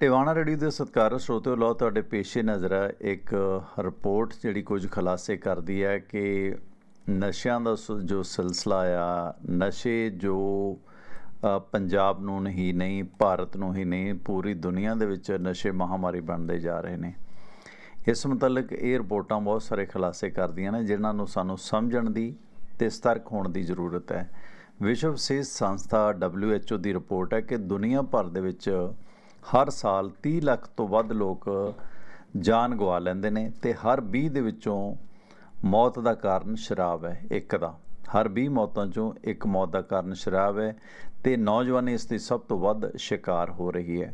Tiwana radio ਦੇ ਸਤਿਕਾਰ ਸਰੋਤਿਓ ਲੋ ਤੁਹਾਡੇ ਪੇਸ਼ੇ ਨਜ਼ਰ ਹੈ ਇੱਕ ਰਿਪੋਰਟ ਜਿਹੜੀ ਕੁਝ ਖੁਲਾਸੇ ਕਰਦੀ ਹੈ ਕਿ ਨਸ਼ਿਆਂ ਦਾ ਸ- ਜੋ ਸਿਲਸਿਲਾ ਆ, ਨਸ਼ੇ ਜੋ ਪੰਜਾਬ ਨੂੰ ਹੀ ਨਹੀਂ, ਭਾਰਤ ਨੂੰ ਹੀ ਨਹੀਂ, ਪੂਰੀ ਦੁਨੀਆ ਦੇ ਵਿੱਚ ਨਸ਼ੇ ਮਹਾਮਾਰੀ ਬਣਦੇ ਜਾ ਰਹੇ ਨੇ। ਇਸ ਮੁਤਲਕ ਇਹ ਰਿਪੋਰਟਾਂ ਬਹੁਤ ਸਾਰੇ ਖੁਲਾਸੇ ਕਰਦੀਆਂ ਨੇ, ਜਿਨ੍ਹਾਂ ਨੂੰ ਸਾਨੂੰ ਸਮਝਣ ਦੀ ਤੇ ਸਤਰਕ ਹੋਣ ਦੀ ਜ਼ਰੂਰਤ ਹੈ। ਵਿਸ਼ਵ ਸਿਹਤ ਸੰਸਥਾ WHO ਦੀ ਰਿਪੋਰਟ ਹੈ ਕਿ ਦੁਨੀਆ ਭਰ ਦੇ ਵਿੱਚ ਹਰ ਸਾਲ 30 ਲੱਖ ਤੋਂ ਵੱਧ ਲੋਕ ਜਾਨ ਗਵਾ ਲੈਂਦੇ ਨੇ ਤੇ ਹਰ 20 ਦੇ ਵਿੱਚੋਂ ਮੌਤ ਦਾ ਕਾਰਨ ਸ਼ਰਾਬ ਹੈ, ਇੱਕ ਦਾ। ਹਰ 20 ਮੌਤਾਂ ਚੋਂ ਇੱਕ ਮੌਤ ਦਾ ਕਾਰਨ ਸ਼ਰਾਬ ਹੈ ਤੇ ਨੌਜਵਾਨੀ ਇਸ ਦੀ ਸਭ ਤੋਂ ਵੱਧ ਸ਼ਿਕਾਰ ਹੋ ਰਹੀ ਹੈ।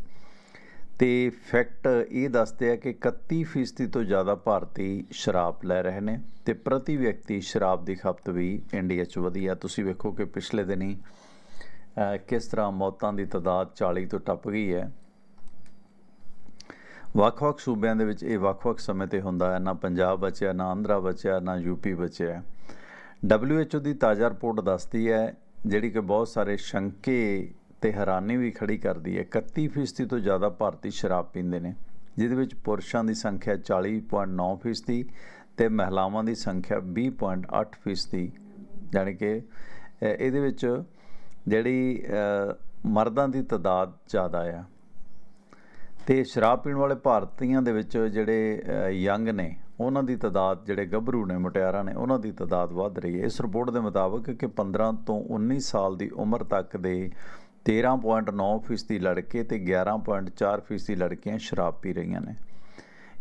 ਤੇ ਫੈਕਟ ਇਹ ਦੱਸਦੇ ਆ ਕਿ 31% ਤੋਂ ਜ਼ਿਆਦਾ ਭਾਰਤੀ ਸ਼ਰਾਬ ਲੈ ਰਹੇ ਨੇ ਤੇ ਪ੍ਰਤੀ ਵਿਅਕਤੀ ਸ਼ਰਾਬ ਦੀ ਖਪਤ ਵੀ ਇੰਡੀਆ 'ਚ ਵਧੀ ਆ। ਤੁਸੀਂ ਵੇਖੋ ਕਿ ਪਿਛਲੇ ਦਿਨੀ ਕਿਸ ਤਰ੍ਹਾਂ ਮੌਤਾਂ ਦੀ ਤਾਦਾਦ 40 ਤੋਂ ਟੱਪ ਗਈ ਹੈ। ਵੱਖ-ਵੱਖ ਸੂਬਿਆਂ ਦੇ ਵਿੱਚ ਇਹ ਵੱਖ-ਵੱਖ ਸਮੇਂ ਤੇ ਹੁੰਦਾ ਹੈ। ਨਾ ਪੰਜਾਬ ਬਚਿਆ, ਨਾ ਆਂਧਰਾ ਬਚਿਆ, ਨਾ ਯੂਪੀ ਬਚਿਆ। WHO ਦੀ ਤਾਜ਼ਾ ਰਿਪੋਰਟ ਦੱਸਦੀ ਹੈ, ਜਿਹੜੀ ਕਿ ਬਹੁਤ ਸਾਰੇ ਸ਼ੰਕੇ ਤੇ ਹੈਰਾਨੀ ਵੀ ਖੜੀ ਕਰਦੀ ਹੈ। 31% ਤੋਂ ਜ਼ਿਆਦਾ ਭਾਰਤੀ ਸ਼ਰਾਬ ਪੀਂਦੇ ਨੇ, ਜਿਹਦੇ ਵਿੱਚ ਪੁਰਸ਼ਾਂ ਦੀ ਸੰਖਿਆ 40.9% ਤੇ ਮਹਿਲਾਵਾਂ ਦੀ ਸੰਖਿਆ 20.8% ਯਾਨੀ ਕਿ ਇਹਦੇ ਵਿੱਚ ਜਿਹੜੀ ਮਰਦਾਂ ਦੀ ਤਾਦਾਦ ਜ਼ਿਆਦਾ ਆ। ਤੇ ਸ਼ਰਾਬ ਪੀਣ ਵਾਲੇ ਭਾਰਤੀਆਂ ਦੇ ਵਿੱਚ ਜਿਹੜੇ ਯੰਗ ਨੇ, ਉਹਨਾਂ ਦੀ ਤਾਦਾਦ, ਜਿਹੜੇ ਗੱਭਰੂ ਨੇ, ਮੁਟਿਆਰਾਂ ਨੇ, ਉਹਨਾਂ ਦੀ ਤਾਦਾਦ ਵੱਧ ਰਹੀ ਹੈ। ਇਸ ਰਿਪੋਰਟ ਦੇ ਮੁਤਾਬਕ ਕਿ 15 ਤੋਂ 19 ਸਾਲ ਦੀ ਉਮਰ ਤੱਕ ਦੇ 13.9% ਲੜਕੇ ਤੇ 11.4% ਲੜਕੀਆਂ ਸ਼ਰਾਬ ਪੀ ਰਹੀਆਂ ਨੇ।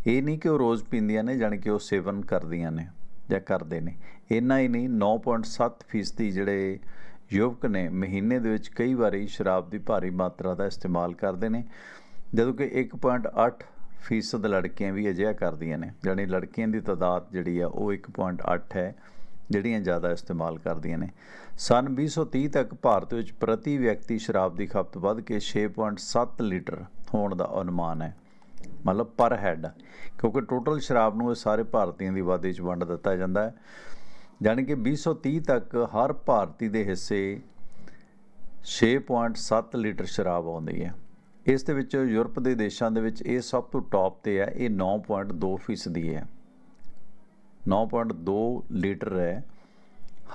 ਇਹ ਨਹੀਂ ਕਿ ਉਹ ਰੋਜ਼ ਪੀਂਦੀਆਂ ਨੇ ਜਾਣੀ ਕਿ ਉਹ ਸੇਵਨ ਕਰਦੀਆਂ ਨੇ ਜਾਂ ਕਰਦੇ ਨੇ। ਇੰਨਾ ਹੀ ਨਹੀਂ 9.7% ਜਿਹੜੇ ਯੁਵਕ ਨੇ, ਮਹੀਨੇ ਦੇ ਵਿੱਚ ਕਈ ਵਾਰੀ ਸ਼ਰਾਬ ਦੀ ਭਾਰੀ ਮਾਤਰਾ ਦਾ ਇਸਤੇਮਾਲ ਕਰਦੇ ਨੇ। ਜਦੋਂ ਕਿ 1.8 ਫੀਸਦ ਲੜਕੀਆਂ ਵੀ ਅਜਿਹਾ ਕਰਦੀਆਂ ਨੇ ਜਾਣੀ ਲੜਕੀਆਂ ਦੀ ਤਾਦਾਦ ਜਿਹੜੀ ਆ ਉਹ 1.8 ਹੈ, ਜਿਹੜੀਆਂ ਜ਼ਿਆਦਾ ਇਸਤੇਮਾਲ ਕਰਦੀਆਂ ਨੇ। ਸਨ 2030 ਤੱਕ ਭਾਰਤ ਵਿੱਚ ਪ੍ਰਤੀ ਵਿਅਕਤੀ ਸ਼ਰਾਬ ਦੀ ਖਪਤ ਵੱਧ ਕੇ 6.7 ਲੀਟਰ ਹੋਣ ਦਾ ਅਨੁਮਾਨ ਹੈ, ਮਤਲਬ ਪਰ ਹੈਡ, ਕਿਉਂਕਿ ਟੋਟਲ ਸ਼ਰਾਬ ਨੂੰ ਇਹ ਸਾਰੇ ਭਾਰਤੀਆਂ ਦੀ ਆਬਾਦੀ 'ਚ ਵੰਡ ਦਿੱਤਾ ਜਾਂਦਾ ਹੈ। ਜਾਣੀ ਕਿ 2030 ਤੱਕ ਹਰ ਭਾਰਤੀ ਦੇ ਹਿੱਸੇ 6.7 ਲੀਟਰ ਸ਼ਰਾਬ ਆਉਂਦੀ ਹੈ। ਇਸ ਦੇ ਵਿੱਚ ਯੂਰਪ ਦੇ ਦੇਸ਼ਾਂ ਦੇ ਵਿੱਚ ਇਹ ਸਭ ਤੋਂ ਟੌਪ ਤੇ ਹੈ, ਇਹ 9.2 ਫੀਸਦੀ ਹੈ। 9.2 ਲੀਟਰ ਹੈ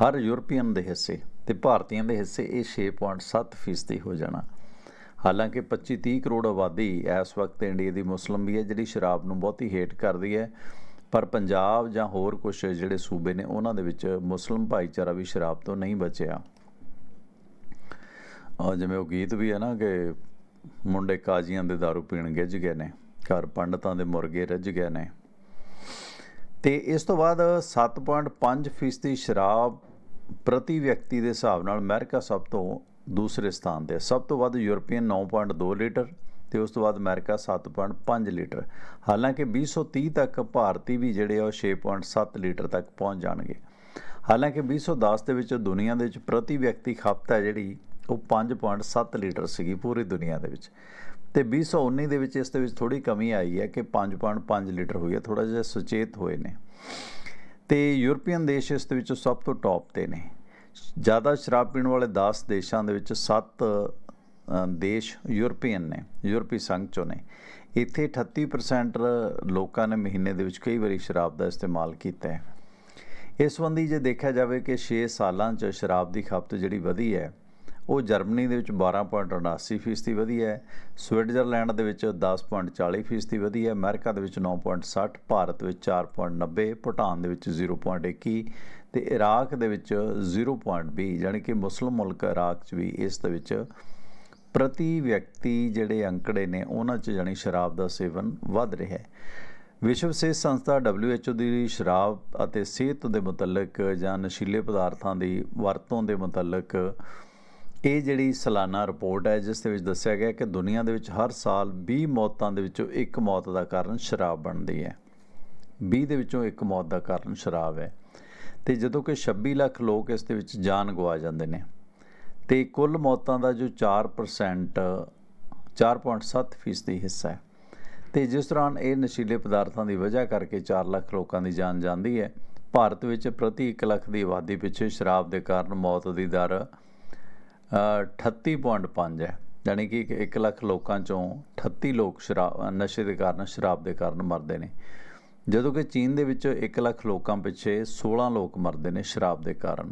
ਹਰ ਯੂਰਪੀਅਨ ਦੇ ਹਿੱਸੇ ਤੇ ਭਾਰਤੀਆਂ ਦੇ ਹਿੱਸੇ ਇਹ 6.7 ਫੀਸਦੀ ਹੋ ਜਾਣਾ। ਹਾਲਾਂਕਿ 25-30 ਕਰੋੜ ਆਬਾਦੀ ਇਸ ਵਕਤ ਇੰਡੀਆ ਦੀ ਮੁਸਲਮ ਵੀ ਹੈ, ਜਿਹੜੀ ਸ਼ਰਾਬ ਨੂੰ ਬਹੁਤੀ ਹੇਟ ਕਰਦੀ ਹੈ। ਪਰ ਪੰਜਾਬ ਜਾਂ ਹੋਰ ਕੁਝ ਜਿਹੜੇ ਸੂਬੇ ਨੇ, ਉਹਨਾਂ ਦੇ ਵਿੱਚ ਮੁਸਲਮ ਭਾਈਚਾਰਾ ਵੀ ਸ਼ਰਾਬ ਤੋਂ ਨਹੀਂ ਬਚਿਆ। ਔਰ ਜਿਵੇਂ ਉਹ ਗੀਤ ਵੀ ਹੈ ਨਾ ਕਿ ਮੁੰਡੇ ਕਾਜ਼ੀਆਂ ਦੇ दारू ਪੀਣ ਗਿੱਜ ਗਏ ਨੇ, ਘਰ ਪੰਡਤਾਂ ਦੇ ਮੁਰਗੇ ਰੱਜ ਗਏ ਨੇ। ਤੇ ਇਸ ਤੋਂ ਬਾਅਦ 7.5 ਫੀਸਦੀ ਸ਼ਰਾਬ ਪ੍ਰਤੀ ਵਿਅਕਤੀ ਦੇ ਹਿਸਾਬ ਨਾਲ ਅਮਰੀਕਾ ਸਭ ਤੋਂ ਦੂਸਰੇ ਸਥਾਨ ਤੇ ਸਭ ਤੋਂ ਵੱਧ ਯੂਰਪੀਅਨ 9.2 ਲੀਟਰ ਤੇ ਉਸ ਤੋਂ ਬਾਅਦ ਅਮਰੀਕਾ 7.5 ਲੀਟਰ। ਹਾਲਾਂਕਿ 2030 ਤੱਕ ਭਾਰਤੀ ਵੀ ਜਿਹੜੇ ਆ ਉਹ 6.7 ਲੀਟਰ ਤੱਕ ਪਹੁੰਚ ਜਾਣਗੇ। ਹਾਲਾਂਕਿ 2010 ਦੇ ਵਿੱਚ ਦੁਨੀਆ ਦੇ ਵਿੱਚ ਪ੍ਰਤੀ ਵਿਅਕਤੀ ਖਪਤ ਹੈ ਜਿਹੜੀ ਉਹ 5.7 ਲੀਟਰ ਸੀਗੀ ਪੂਰੀ ਦੁਨੀਆ ਦੇ ਵਿੱਚ। ਤੇ 2019 ਦੇ ਵਿੱਚ ਇਸ ਦੇ ਵਿੱਚ ਥੋੜੀ ਕਮੀ ਆਈ ਹੈ ਕਿ 5.5 ਲੀਟਰ ਹੋਈ ਹੈ ਥੋੜਾ ਜਿਹਾ ਸੁਚੇਤ ਹੋਏ ਨੇ। ਤੇ ਯੂਰਪੀਅਨ ਦੇਸ਼ ਇਸ ਦੇ ਵਿੱਚ ਸਭ ਤੋਂ ਟੌਪ ਤੇ ਨੇ। ਜ਼ਿਆਦਾ ਸ਼ਰਾਬ ਪੀਣ ਵਾਲੇ 10 ਦੇਸ਼ਾਂ ਦੇ ਵਿੱਚ 7 ਦੇਸ਼ ਯੂਰਪੀਅਨ ਨੇ, ਯੂਰਪੀ ਸੰਘ ਚੋਂ ਨੇ। ਇੱਥੇ 38% ਲੋਕਾਂ ਨੇ ਮਹੀਨੇ ਦੇ ਵਿੱਚ ਕਈ ਵਾਰੀ ਸ਼ਰਾਬ ਦਾ ਇਸਤੇਮਾਲ ਕੀਤਾ ਹੈ। ਇਸ ਸੰਬੰਧੀ ਜੇ ਦੇਖਿਆ ਜਾਵੇ ਕਿ 6 ਸਾਲਾਂ 'ਚ ਸ਼ਰਾਬ ਦੀ ਖਪਤ ਜਿਹੜੀ ਵਧੀ ਹੈ ਉਹ ਜਰਮਨੀ ਦੇ ਵਿੱਚ 12.79 ਫੀਸਦੀ ਵਧੀ ਹੈ, ਸਵਿਟਜ਼ਰਲੈਂਡ ਦੇ ਵਿੱਚ 10.40 ਫੀਸਦੀ ਵਧੀ ਹੈ, ਅਮਰੀਕਾ ਦੇ ਵਿੱਚ 9.60 ਭਾਰਤ ਵਿੱਚ 4.90 ਭੂਟਾਨ ਦੇ ਵਿੱਚ 0.21 ਤੇ ਇਰਾਕ ਦੇ ਵਿੱਚ 0.20 ਯਾਨੀ ਕਿ ਮੁਸਲਮ ਮੁਲਕ ਇਰਾਕ 'ਚ ਵੀ ਇਸ ਦੇ ਵਿੱਚ ਪ੍ਰਤੀ ਵਿਅਕਤੀ ਜਿਹੜੇ ਅੰਕੜੇ ਨੇ, ਉਹਨਾਂ 'ਚ ਜਾਨੀ ਸ਼ਰਾਬ ਦਾ ਸੇਵਨ ਵੱਧ ਰਿਹਾ ਹੈ। ਵਿਸ਼ਵ ਸਿਹਤ ਸੰਸਥਾ WHO ਦੀ ਸ਼ਰਾਬ ਅਤੇ ਸਿਹਤ ਦੇ ਮੁਤਲਕ ਜਾਂ ਨਸ਼ੀਲੇ ਪਦਾਰਥਾਂ ਦੀ ਵਰਤੋਂ ਦੇ ਮੁਤਲਕ ਇਹ ਜਿਹੜੀ ਸਾਲਾਨਾ ਰਿਪੋਰਟ ਹੈ, ਜਿਸ ਦੇ ਵਿੱਚ ਦੱਸਿਆ ਗਿਆ ਕਿ ਦੁਨੀਆ ਦੇ ਵਿੱਚ ਹਰ ਸਾਲ 20 ਮੌਤਾਂ ਦੇ ਵਿੱਚੋਂ ਇੱਕ ਮੌਤ ਦਾ ਕਾਰਨ ਸ਼ਰਾਬ ਬਣਦੀ ਹੈ। 20 ਦੇ ਵਿੱਚੋਂ ਇੱਕ ਮੌਤ ਦਾ ਕਾਰਨ ਸ਼ਰਾਬ ਹੈ। ਤੇ ਜਦੋਂ ਕਿ 26 ਲੱਖ ਲੋਕ ਇਸ ਦੇ ਵਿੱਚ ਜਾਨ ਗਵਾ ਜਾਂਦੇ ਨੇ, ਤੇ ਕੁੱਲ ਮੌਤਾਂ ਦਾ ਜੋ 4% 4.7 ਫੀਸਦੀ ਹਿੱਸਾ ਹੈ। ਤੇ ਜਿਸ ਦੌਰਾਨ ਇਹ ਨਸ਼ੀਲੇ ਪਦਾਰਥਾਂ ਦੀ ਵਜ੍ਹਾ ਕਰਕੇ 4 ਲੱਖ ਲੋਕਾਂ ਦੀ ਜਾਨ ਜਾਂਦੀ ਹੈ, ਭਾਰਤ ਵਿੱਚ ਪ੍ਰਤੀ 1 ਲੱਖ ਦੀ ਆਬਾਦੀ ਪਿੱਛੇ ਸ਼ਰਾਬ ਦੇ ਕਾਰਨ ਮੌਤ ਦੀ ਦਰ 38.5 ਹੈ। ਯਾਨੀ ਕਿ 1 ਲੱਖ ਲੋਕਾਂ ਚੋਂ 38 ਲੋਕ ਸ਼ਰਾਬ ਨਸ਼ੇ ਦੇ ਕਾਰਨ, ਸ਼ਰਾਬ ਦੇ ਕਾਰਨ ਮਰਦੇ ਨੇ। ਜਦੋਂ ਕਿ ਚੀਨ ਦੇ ਵਿੱਚ 1 ਲੱਖ ਲੋਕਾਂ ਪਿੱਛੇ 16 ਲੋਕ ਮਰਦੇ ਨੇ ਸ਼ਰਾਬ ਦੇ ਕਾਰਨ।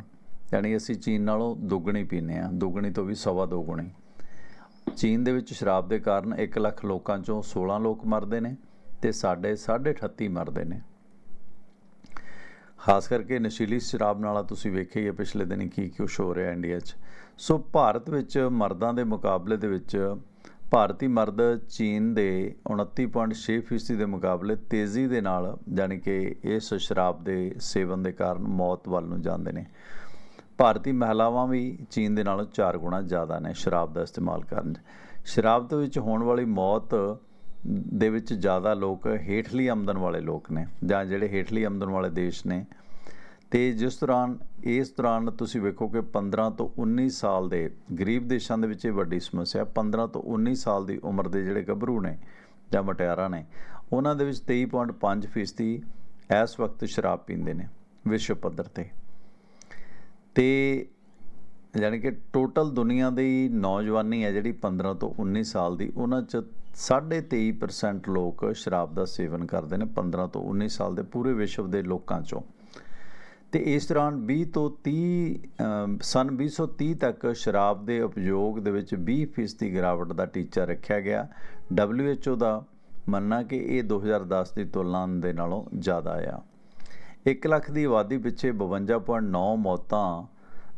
ਯਾਨੀ ਅਸੀਂ ਚੀਨ ਨਾਲੋਂ ਦੁੱਗਣੀ ਪੀਂਦੇ ਆ ਦੁੱਗਣੀ ਤੋਂ ਵੀ ਸਵਾ ਦੋ ਗੁਣੀ। ਚੀਨ ਦੇ ਵਿੱਚ ਸ਼ਰਾਬ ਦੇ ਕਾਰਨ 1 ਲੱਖ ਲੋਕਾਂ ਚੋਂ 16 ਲੋਕ ਮਰਦੇ ਨੇ ਤੇ ਸਾਡੇ 38.5 ਮਰਦੇ ਨੇ। ਖਾਸ ਕਰਕੇ ਨਸ਼ੀਲੀ ਸ਼ਰਾਬ ਨਾਲ ਤੁਸੀਂ ਵੇਖਿਆ ਹੀ ਹੈ ਪਿਛਲੇ ਦਿਨੀ ਕੀ ਕੁਛ ਹੋ ਰਿਹਾ ਇੰਡੀਆ 'ਚ। ਸੋ ਭਾਰਤ ਵਿੱਚ ਮਰਦਾਂ ਦੇ ਮੁਕਾਬਲੇ ਦੇ ਵਿੱਚ ਭਾਰਤੀ ਮਰਦ ਚੀਨ ਦੇ 29.6% ਦੇ ਮੁਕਾਬਲੇ ਤੇਜ਼ੀ ਦੇ ਨਾਲ ਯਾਨੀ ਕਿ ਇਸ ਸ਼ਰਾਬ ਦੇ ਸੇਵਨ ਦੇ ਕਾਰਨ ਮੌਤ ਵੱਲ ਨੂੰ ਜਾਂਦੇ ਨੇ। ਭਾਰਤੀ ਮਹਿਲਾਵਾਂ ਵੀ ਚੀਨ ਦੇ ਨਾਲੋਂ 4 ਗੁਣਾ ਜ਼ਿਆਦਾ ਨੇ ਸ਼ਰਾਬ ਦਾ ਇਸਤੇਮਾਲ ਕਰਨ। ਸ਼ਰਾਬ ਦੇ ਵਿੱਚ ਹੋਣ ਵਾਲੀ ਮੌਤ ਦੇ ਵਿੱਚ ਜ਼ਿਆਦਾ ਲੋਕ ਹੇਠਲੀ ਆਮਦਨ ਵਾਲੇ ਲੋਕ ਨੇ ਜਾਂ ਜਿਹੜੇ ਹੇਠਲੀ ਆਮਦਨ ਵਾਲੇ ਦੇਸ਼ ਨੇ। ਤੇ ਜਿਸ ਦੌਰਾਨ, ਇਸ ਦੌਰਾਨ ਤੁਸੀਂ ਵੇਖੋ ਕਿ 15 ਤੋਂ 19 ਸਾਲ ਦੇ ਗਰੀਬ ਦੇਸ਼ਾਂ ਦੇ ਵਿੱਚ ਇਹ ਵੱਡੀ ਸਮੱਸਿਆ 15 ਤੋਂ 19 ਸਾਲ ਦੀ ਉਮਰ ਦੇ ਜਿਹੜੇ ਗੱਭਰੂ ਨੇ ਜਾਂ ਮਟਿਆਰਾਂ ਨੇ, ਉਹਨਾਂ ਦੇ ਵਿੱਚ 23.5% ਫੀਸਦੀ ਇਸ ਵਕਤ ਸ਼ਰਾਬ ਪੀਂਦੇ ਨੇ ਵਿਸ਼ਵ ਪੱਧਰ ਤੇ। ਤੇ ਯਾਨੀ ਕਿ ਟੋਟਲ ਦੁਨੀਆ ਦੀ ਨੌਜਵਾਨੀ ਹੈ ਜਿਹੜੀ 15 ਤੋਂ 19 ਸਾਲ ਦੀ, ਉਹਨਾਂ ਚ 23.5% ਲੋਕ ਸ਼ਰਾਬ ਦਾ ਸੇਵਨ ਕਰਦੇ ਨੇ 15 ਤੋਂ 19 ਸਾਲ ਦੇ ਪੂਰੇ ਵਿਸ਼ਵ ਦੇ ਲੋਕਾਂ ਚੋਂ। ਤੇ ਇਸ ਦੌਰਾਨ 20 ਤੋਂ 30 ਅਮ, ਸਨ 2030 ਤੱਕ ਸ਼ਰਾਬ ਦੇ ਉਪਯੋਗ ਦੇ ਵਿੱਚ 20% ਦੀ ਗਿਰਾਵਟ ਦਾ ਟੀਚਾ ਰੱਖਿਆ ਗਿਆ। WHO ਦਾ ਮੰਨਣਾ ਕਿ ਇਹ 2010 ਦੀ ਤੁਲਨਾ ਦੇ ਨਾਲੋਂ ਜ਼ਿਆਦਾ ਆ। 1 ਲੱਖ ਦੀ ਆਬਾਦੀ ਪਿੱਛੇ 52.9 ਮੌਤਾਂ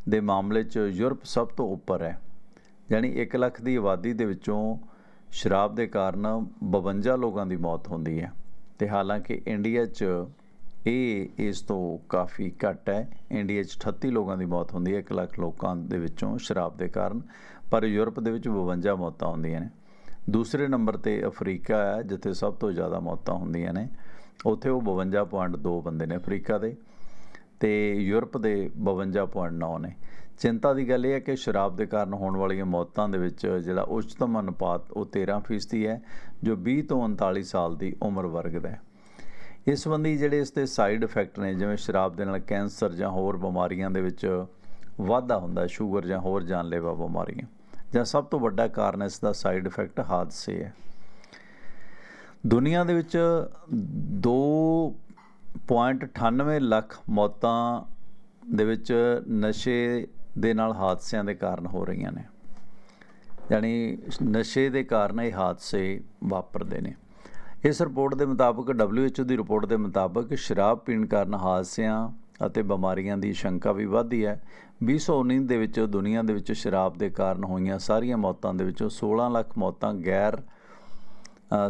ਦੇ ਮਾਮਲੇ 'ਚ ਯੂਰਪ ਸਭ ਤੋਂ ਉੱਪਰ ਹੈ। ਯਾਨੀ 1 ਲੱਖ ਦੀ ਆਬਾਦੀ ਦੇ ਵਿੱਚੋਂ ਸ਼ਰਾਬ ਦੇ ਕਾਰਨ 52 ਲੋਕਾਂ ਦੀ ਮੌਤ ਹੁੰਦੀ ਹੈ ਤੇ ਹਾਲਾਂਕਿ ਇੰਡੀਆ 'ਚ ਇਹ ਇਸ ਤੋਂ ਕਾਫੀ ਘੱਟ ਹੈ। ਇੰਡੀਆ 'ਚ 38 ਲੋਕਾਂ ਦੀ ਮੌਤ ਹੁੰਦੀ ਹੈ 1 ਲੱਖ ਲੋਕਾਂ ਦੇ ਵਿੱਚੋਂ ਸ਼ਰਾਬ ਦੇ ਕਾਰਨ, ਪਰ ਯੂਰਪ ਦੇ ਵਿੱਚ 52 ਮੌਤਾਂ ਹੁੰਦੀਆਂ ਨੇ। ਦੂਸਰੇ ਨੰਬਰ ਤੇ ਅਫਰੀਕਾ ਹੈ, ਜਿੱਥੇ ਸਭ ਤੋਂ ਜ਼ਿਆਦਾ ਮੌਤਾਂ ਹੁੰਦੀਆਂ ਨੇ। ਉੱਥੇ ਉਹ 52.2 ਬੰਦੇ ਨੇ ਅਫਰੀਕਾ ਦੇ। ਤੇ ਯੂਰਪ ਦੇ 52.9 ਨੇ ਚਿੰਤਾ ਦੀ ਗੱਲ ਇਹ ਹੈ ਕਿ ਸ਼ਰਾਬ ਦੇ ਕਾਰਨ ਹੋਣ ਵਾਲੀਆਂ ਮੌਤਾਂ ਦੇ ਵਿੱਚ ਜਿਹੜਾ ਉੱਚਤਮ ਅਨੁਪਾਤ ਉਹ 13% ਹੈ, ਜੋ 20 ਤੋਂ 39 ਸਾਲ ਦੀ ਉਮਰ ਵਰਗ ਦਾ ਹੈ। ਇਸ ਸੰਬੰਧੀ ਜਿਹੜੇ ਇਸ ਦੇ ਸਾਈਡ ਇਫੈਕਟ ਨੇ, ਜਿਵੇਂ ਸ਼ਰਾਬ ਦੇ ਨਾਲ ਕੈਂਸਰ ਜਾਂ ਹੋਰ ਬਿਮਾਰੀਆਂ ਦੇ ਵਿੱਚ ਵਾਧਾ ਹੁੰਦਾ ਹੈ ਸ਼ੂਗਰ ਜਾਂ ਹੋਰ ਜਾਨਲੇਵਾ ਬਿਮਾਰੀਆਂ, ਜਾਂ ਸਭ ਤੋਂ ਵੱਡਾ ਕਾਰਨ ਇਸ ਦਾ ਸਾਈਡ ਇਫੈਕਟ ਹਾਦਸੇ ਹੈ। ਦੁਨੀਆ ਦੇ ਵਿੱਚ 2.98 ਲੱਖ ਮੌਤਾਂ ਦੇ ਵਿੱਚ ਨਸ਼ੇ ਦੇ ਨਾਲ ਹਾਦਸਿਆਂ ਦੇ ਕਾਰਨ ਹੋ ਰਹੀਆਂ ਨੇ। ਯਾਨੀ ਨਸ਼ੇ ਦੇ ਕਾਰਨ ਇਹ ਹਾਦਸੇ ਵਾਪਰਦੇ ਨੇ। ਇਸ ਰਿਪੋਰਟ ਦੇ ਮੁਤਾਬਕ WHO ਦੀ ਰਿਪੋਰਟ ਦੇ ਮੁਤਾਬਕ ਸ਼ਰਾਬ ਪੀਣ ਕਾਰਨ ਹਾਦਸਿਆਂ ਅਤੇ ਬਿਮਾਰੀਆਂ ਦੀ ਸ਼ੰਕਾ ਵੀ ਵਧਦੀ ਹੈ। 2019 ਦੇ ਵਿੱਚ ਦੁਨੀਆ ਦੇ ਵਿੱਚ ਸ਼ਰਾਬ ਦੇ ਕਾਰਨ ਹੋਈਆਂ ਸਾਰੀਆਂ ਮੌਤਾਂ ਦੇ ਵਿੱਚੋਂ 16 ਲੱਖ ਮੌਤਾਂ ਗੈਰ ਅ,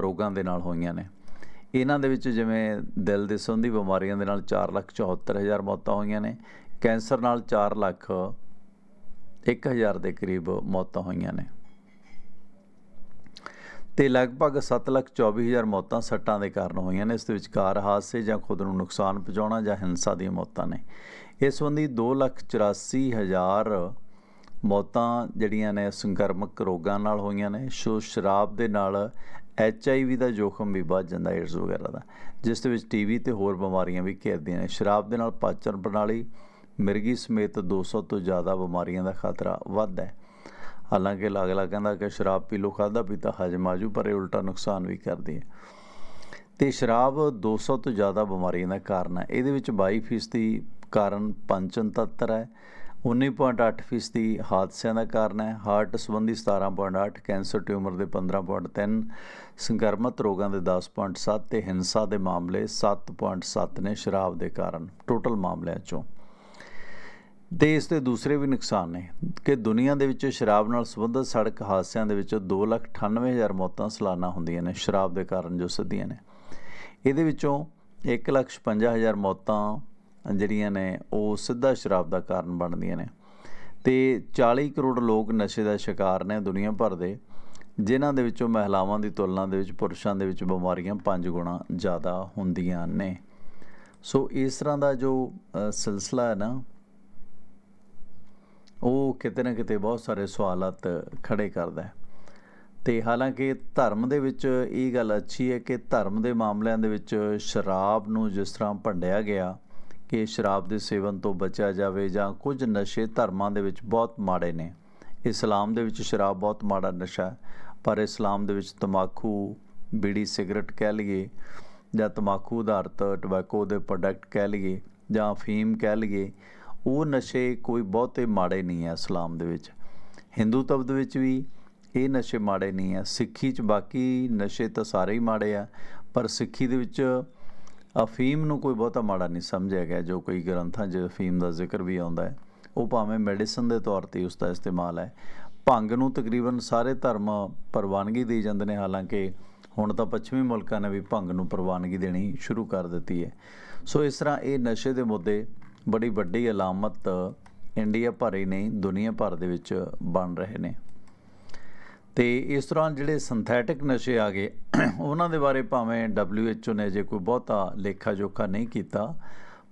ਰੋਗਾਂ ਦੇ ਨਾਲ ਹੋਈਆਂ ਨੇ। ਇਹਨਾਂ ਦੇ ਵਿੱਚ ਜਿਵੇਂ ਦਿਲ ਦੇ ਸੰਬੰਧੀ ਬਿਮਾਰੀਆਂ ਦੇ ਨਾਲ 4 ਲੱਖ 74 ਹਜ਼ਾਰ ਮੌਤਾਂ ਹੋਈਆਂ ਨੇ, ਕੈਂਸਰ ਨਾਲ 4 ਲੱਖ 1000 ਦੇ ਕਰੀਬ ਮੌਤਾਂ ਹੋਈਆਂ ਨੇ। ਤੇ ਲਗਭਗ 7 ਲੱਖ 24 ਹਜ਼ਾਰ ਮੌਤਾਂ ਸੱਟਾਂ ਦੇ ਕਾਰਨ ਹੋਈਆਂ ਨੇ, ਇਸ ਦੇ ਵਿੱਚ ਕਾਰ ਹਾਦਸੇ ਜਾਂ ਖੁਦ ਨੂੰ ਨੁਕਸਾਨ ਪਹੁੰਚਾਉਣਾ ਜਾਂ ਹਿੰਸਾ ਦੀਆਂ ਮੌਤਾਂ ਨੇ। ਇਸ ਸੰਬੰਧੀ 2 ਲੱਖ 84 ਹਜ਼ਾਰ ਮੌਤਾਂ ਜਿਹੜੀਆਂ ਨੇ ਸੰਕਰਮਕ ਰੋਗਾਂ ਨਾਲ ਹੋਈਆਂ ਨੇ, ਸੋ ਸ਼ਰਾਬ ਦੇ ਨਾਲ ਐਚ ਆਈ ਵੀ ਦਾ ਜੋਖਮ ਵੀ ਵੱਧ ਜਾਂਦਾ ਏਡਸ ਵਗੈਰਾ ਦਾ। ਜਿਸ ਦੇ ਵਿੱਚ ਟੀਵੀ ਤੇ ਹੋਰ ਬਿਮਾਰੀਆਂ ਵੀ ਘੇਰਦੀਆਂ ਨੇ। ਸ਼ਰਾਬ ਦੇ ਨਾਲ ਪਾਚਨ ਪ੍ਰਣਾਲੀ, ਮਿਰਗੀ ਸਮੇਤ 200 ਤੋਂ ਜ਼ਿਆਦਾ ਬਿਮਾਰੀਆਂ ਦਾ ਖਤਰਾ ਵੱਧਦਾ ਹੈ। ਹਾਲਾਂਕਿ ਅਗਲਾ ਕਹਿੰਦਾ ਕਿ ਸ਼ਰਾਬ ਪੀ ਲੋ ਖਾਦਾ ਪੀਤਾ ਹਜਮ ਆਜੂ, ਪਰ ਇਹ ਉਲਟਾ ਨੁਕਸਾਨ ਵੀ ਕਰਦੀ ਹੈ। ਤੇ ਸ਼ਰਾਬ 200 ਤੋਂ ਜ਼ਿਆਦਾ ਬਿਮਾਰੀਆਂ ਦਾ ਕਾਰਨ ਹੈ। ਇਹਦੇ ਵਿੱਚ 22% ਕਾਰਨ ਪੰਚਨ ਤੱਤਰ ਹੈ। 19.8% ਦੀ ਹਾਦਸਿਆਂ ਦਾ ਕਾਰਨ ਹੈ। ਹਾਰਟ ਸੰਬੰਧੀ 17.8 ਕੈਂਸਰ ਟਿਊਮਰ ਦੇ 15.3 ਸੰਕਰਮਤ ਰੋਗਾਂ ਦੇ 10.7 ਤੇ ਹਿੰਸਾ ਦੇ ਮਾਮਲੇ 7.7 ਨੇ ਸ਼ਰਾਬ ਦੇ ਕਾਰਨ ਟੋਟਲ ਮਾਮਲਿਆਂ ਚੋਂ। ਤੇ ਇਸ ਦੇ ਦੂਸਰੇ ਵੀ ਨੁਕਸਾਨ ਨੇ ਕਿ ਦੁਨੀਆ ਦੇ ਵਿੱਚ ਸ਼ਰਾਬ ਨਾਲ ਸੰਬੰਧਿਤ ਸੜਕ ਹਾਦਸਿਆਂ ਦੇ ਵਿੱਚ 2,98,000 ਮੌਤਾਂ ਸਾਲਾਨਾ ਹੁੰਦੀਆਂ ਨੇ ਸ਼ਰਾਬ ਦੇ ਕਾਰਨ ਜੋ ਸਿੱਧੀਆਂ ਨੇ। ਇਹਦੇ ਵਿੱਚੋਂ 1,56,000 ਮੌਤਾਂ ਜਿਹੜੀਆਂ ਨੇ, ਉਹ ਸਿੱਧਾ ਸ਼ਰਾਬ ਦਾ ਕਾਰਨ ਬਣਦੀਆਂ ਨੇ। ਤੇ 40 ਕਰੋੜ ਲੋਕ ਨਸ਼ੇ ਦਾ ਸ਼ਿਕਾਰ ਨੇ ਦੁਨੀਆ ਭਰ ਦੇ, ਜਿਨ੍ਹਾਂ ਦੇ ਵਿੱਚੋਂ ਮਹਿਲਾਵਾਂ ਦੀ ਤੁਲਨਾ ਦੇ ਵਿੱਚ ਪੁਰਸ਼ਾਂ ਦੇ ਵਿੱਚ ਬਿਮਾਰੀਆਂ 5 ਗੁਣਾ ਜ਼ਿਆਦਾ ਹੁੰਦੀਆਂ ਨੇ। ਸੋ ਇਸ ਤਰ੍ਹਾਂ ਦਾ ਜੋ ਸਿਲਸਿਲਾ ਹੈ ਨਾ, ਉਹ ਕਿਤੇ ਨਾ ਕਿਤੇ ਬਹੁਤ ਸਾਰੇ ਸਵਾਲਤ ਖੜੇ ਕਰਦਾ ਹੈ। ਤੇ ਹਾਲਾਂਕਿ ਧਰਮ ਦੇ ਵਿੱਚ ਇਹ ਗੱਲ ਅੱਛੀ ਹੈ ਕਿ ਧਰਮ ਦੇ ਮਾਮਲਿਆਂ ਦੇ ਵਿੱਚ ਸ਼ਰਾਬ ਨੂੰ ਜਿਸ ਤਰ੍ਹਾਂ ਭੰਡਿਆ ਗਿਆ ਕਿ ਸ਼ਰਾਬ ਦੇ ਸੇਵਨ ਤੋਂ ਬਚਿਆ ਜਾਵੇ ਜਾਂ ਕੁਝ ਨਸ਼ੇ ਧਰਮਾਂ ਦੇ ਵਿੱਚ ਬਹੁਤ ਮਾੜੇ ਨੇ। ਇਸਲਾਮ ਦੇ ਵਿੱਚ ਸ਼ਰਾਬ ਬਹੁਤ ਮਾੜਾ ਨਸ਼ਾ ਹੈ, ਪਰ ਇਸਲਾਮ ਦੇ ਵਿੱਚ ਤਮਾਕੂ, ਬੀੜੀ ਸਿਗਰਟ ਕਹਿ ਲਈਏ ਜਾਂ ਤਮਾਕੂ ਆਧਾਰਿਤ ਟਬੈਕੋ ਦੇ ਪ੍ਰੋਡਕਟ ਕਹਿ ਲਈਏ ਜਾਂ ਫੀਮ ਕਹਿ ਲਈਏ, ਉਹ ਨਸ਼ੇ ਕੋਈ ਬਹੁਤੇ ਮਾੜੇ ਨਹੀਂ ਹੈ ਇਸਲਾਮ ਦੇ ਵਿੱਚ। ਹਿੰਦੂ ਤਵ ਦੇ ਵਿੱਚ ਵੀ ਇਹ ਨਸ਼ੇ ਮਾੜੇ ਨਹੀਂ ਆ ਸਿੱਖੀ ਚ ਬਾਕੀ ਨਸ਼ੇ ਤਾਂ ਸਾਰੇ ਹੀ ਮਾੜੇ ਆ, ਪਰ ਸਿੱਖੀ ਦੇ ਵਿੱਚ ਅਫੀਮ ਨੂੰ ਕੋਈ ਬਹੁਤਾ ਮਾੜਾ ਨਹੀਂ ਸਮਝਿਆ ਗਿਆ, ਜੋ ਕੋਈ ਗ੍ਰੰਥਾਂ 'ਚ ਅਫੀਮ ਦਾ ਜ਼ਿਕਰ ਵੀ ਆਉਂਦਾ ਹੈ। ਉਹ ਭਾਵੇਂ ਮੈਡੀਸਨ ਦੇ ਤੌਰ ਤੇ ਉਸ ਦਾ ਇਸਤੇਮਾਲ ਹੈ। ਭੰਗ ਨੂੰ ਤਕਰੀਬਨ ਸਾਰੇ ਧਰਮ ਪ੍ਰਵਾਨਗੀ ਦੇ ਜਾਂਦੇ ਨੇ, ਹਾਲਾਂਕਿ ਹੁਣ ਤਾਂ ਪੱਛਮੀ ਮੁਲਕਾਂ ਨੇ ਵੀ ਭੰਗ ਨੂੰ ਪ੍ਰਵਾਨਗੀ ਦੇਣੀ ਸ਼ੁਰੂ ਕਰ ਦਿੱਤੀ ਹੈ। ਸੋ ਇਸ ਤਰ੍ਹਾਂ ਇਹ ਨਸ਼ੇ ਦੇ ਮੁੱਦੇ ਬੜੀ ਵੱਡੀ ਅਲਾਮਤ ਇੰਡੀਆ ਭਰ ਹੀ ਨਹੀਂ, ਦੁਨੀਆ ਭਰ ਦੇ ਵਿੱਚ ਬਣ ਰਹੇ ਨੇ। ਤੇ ਇਸ ਤਰ੍ਹਾਂ ਜਿਹੜੇ ਸਿੰਥੈਟਿਕ ਨਸ਼ੇ ਆ ਗਏ, ਉਹਨਾਂ ਦੇ ਬਾਰੇ ਭਾਵੇਂ WHO ਨੇ ਜੇ ਕੋਈ ਬਹੁਤਾ ਲੇਖਾ ਜੋਖਾ ਨਹੀਂ ਕੀਤਾ,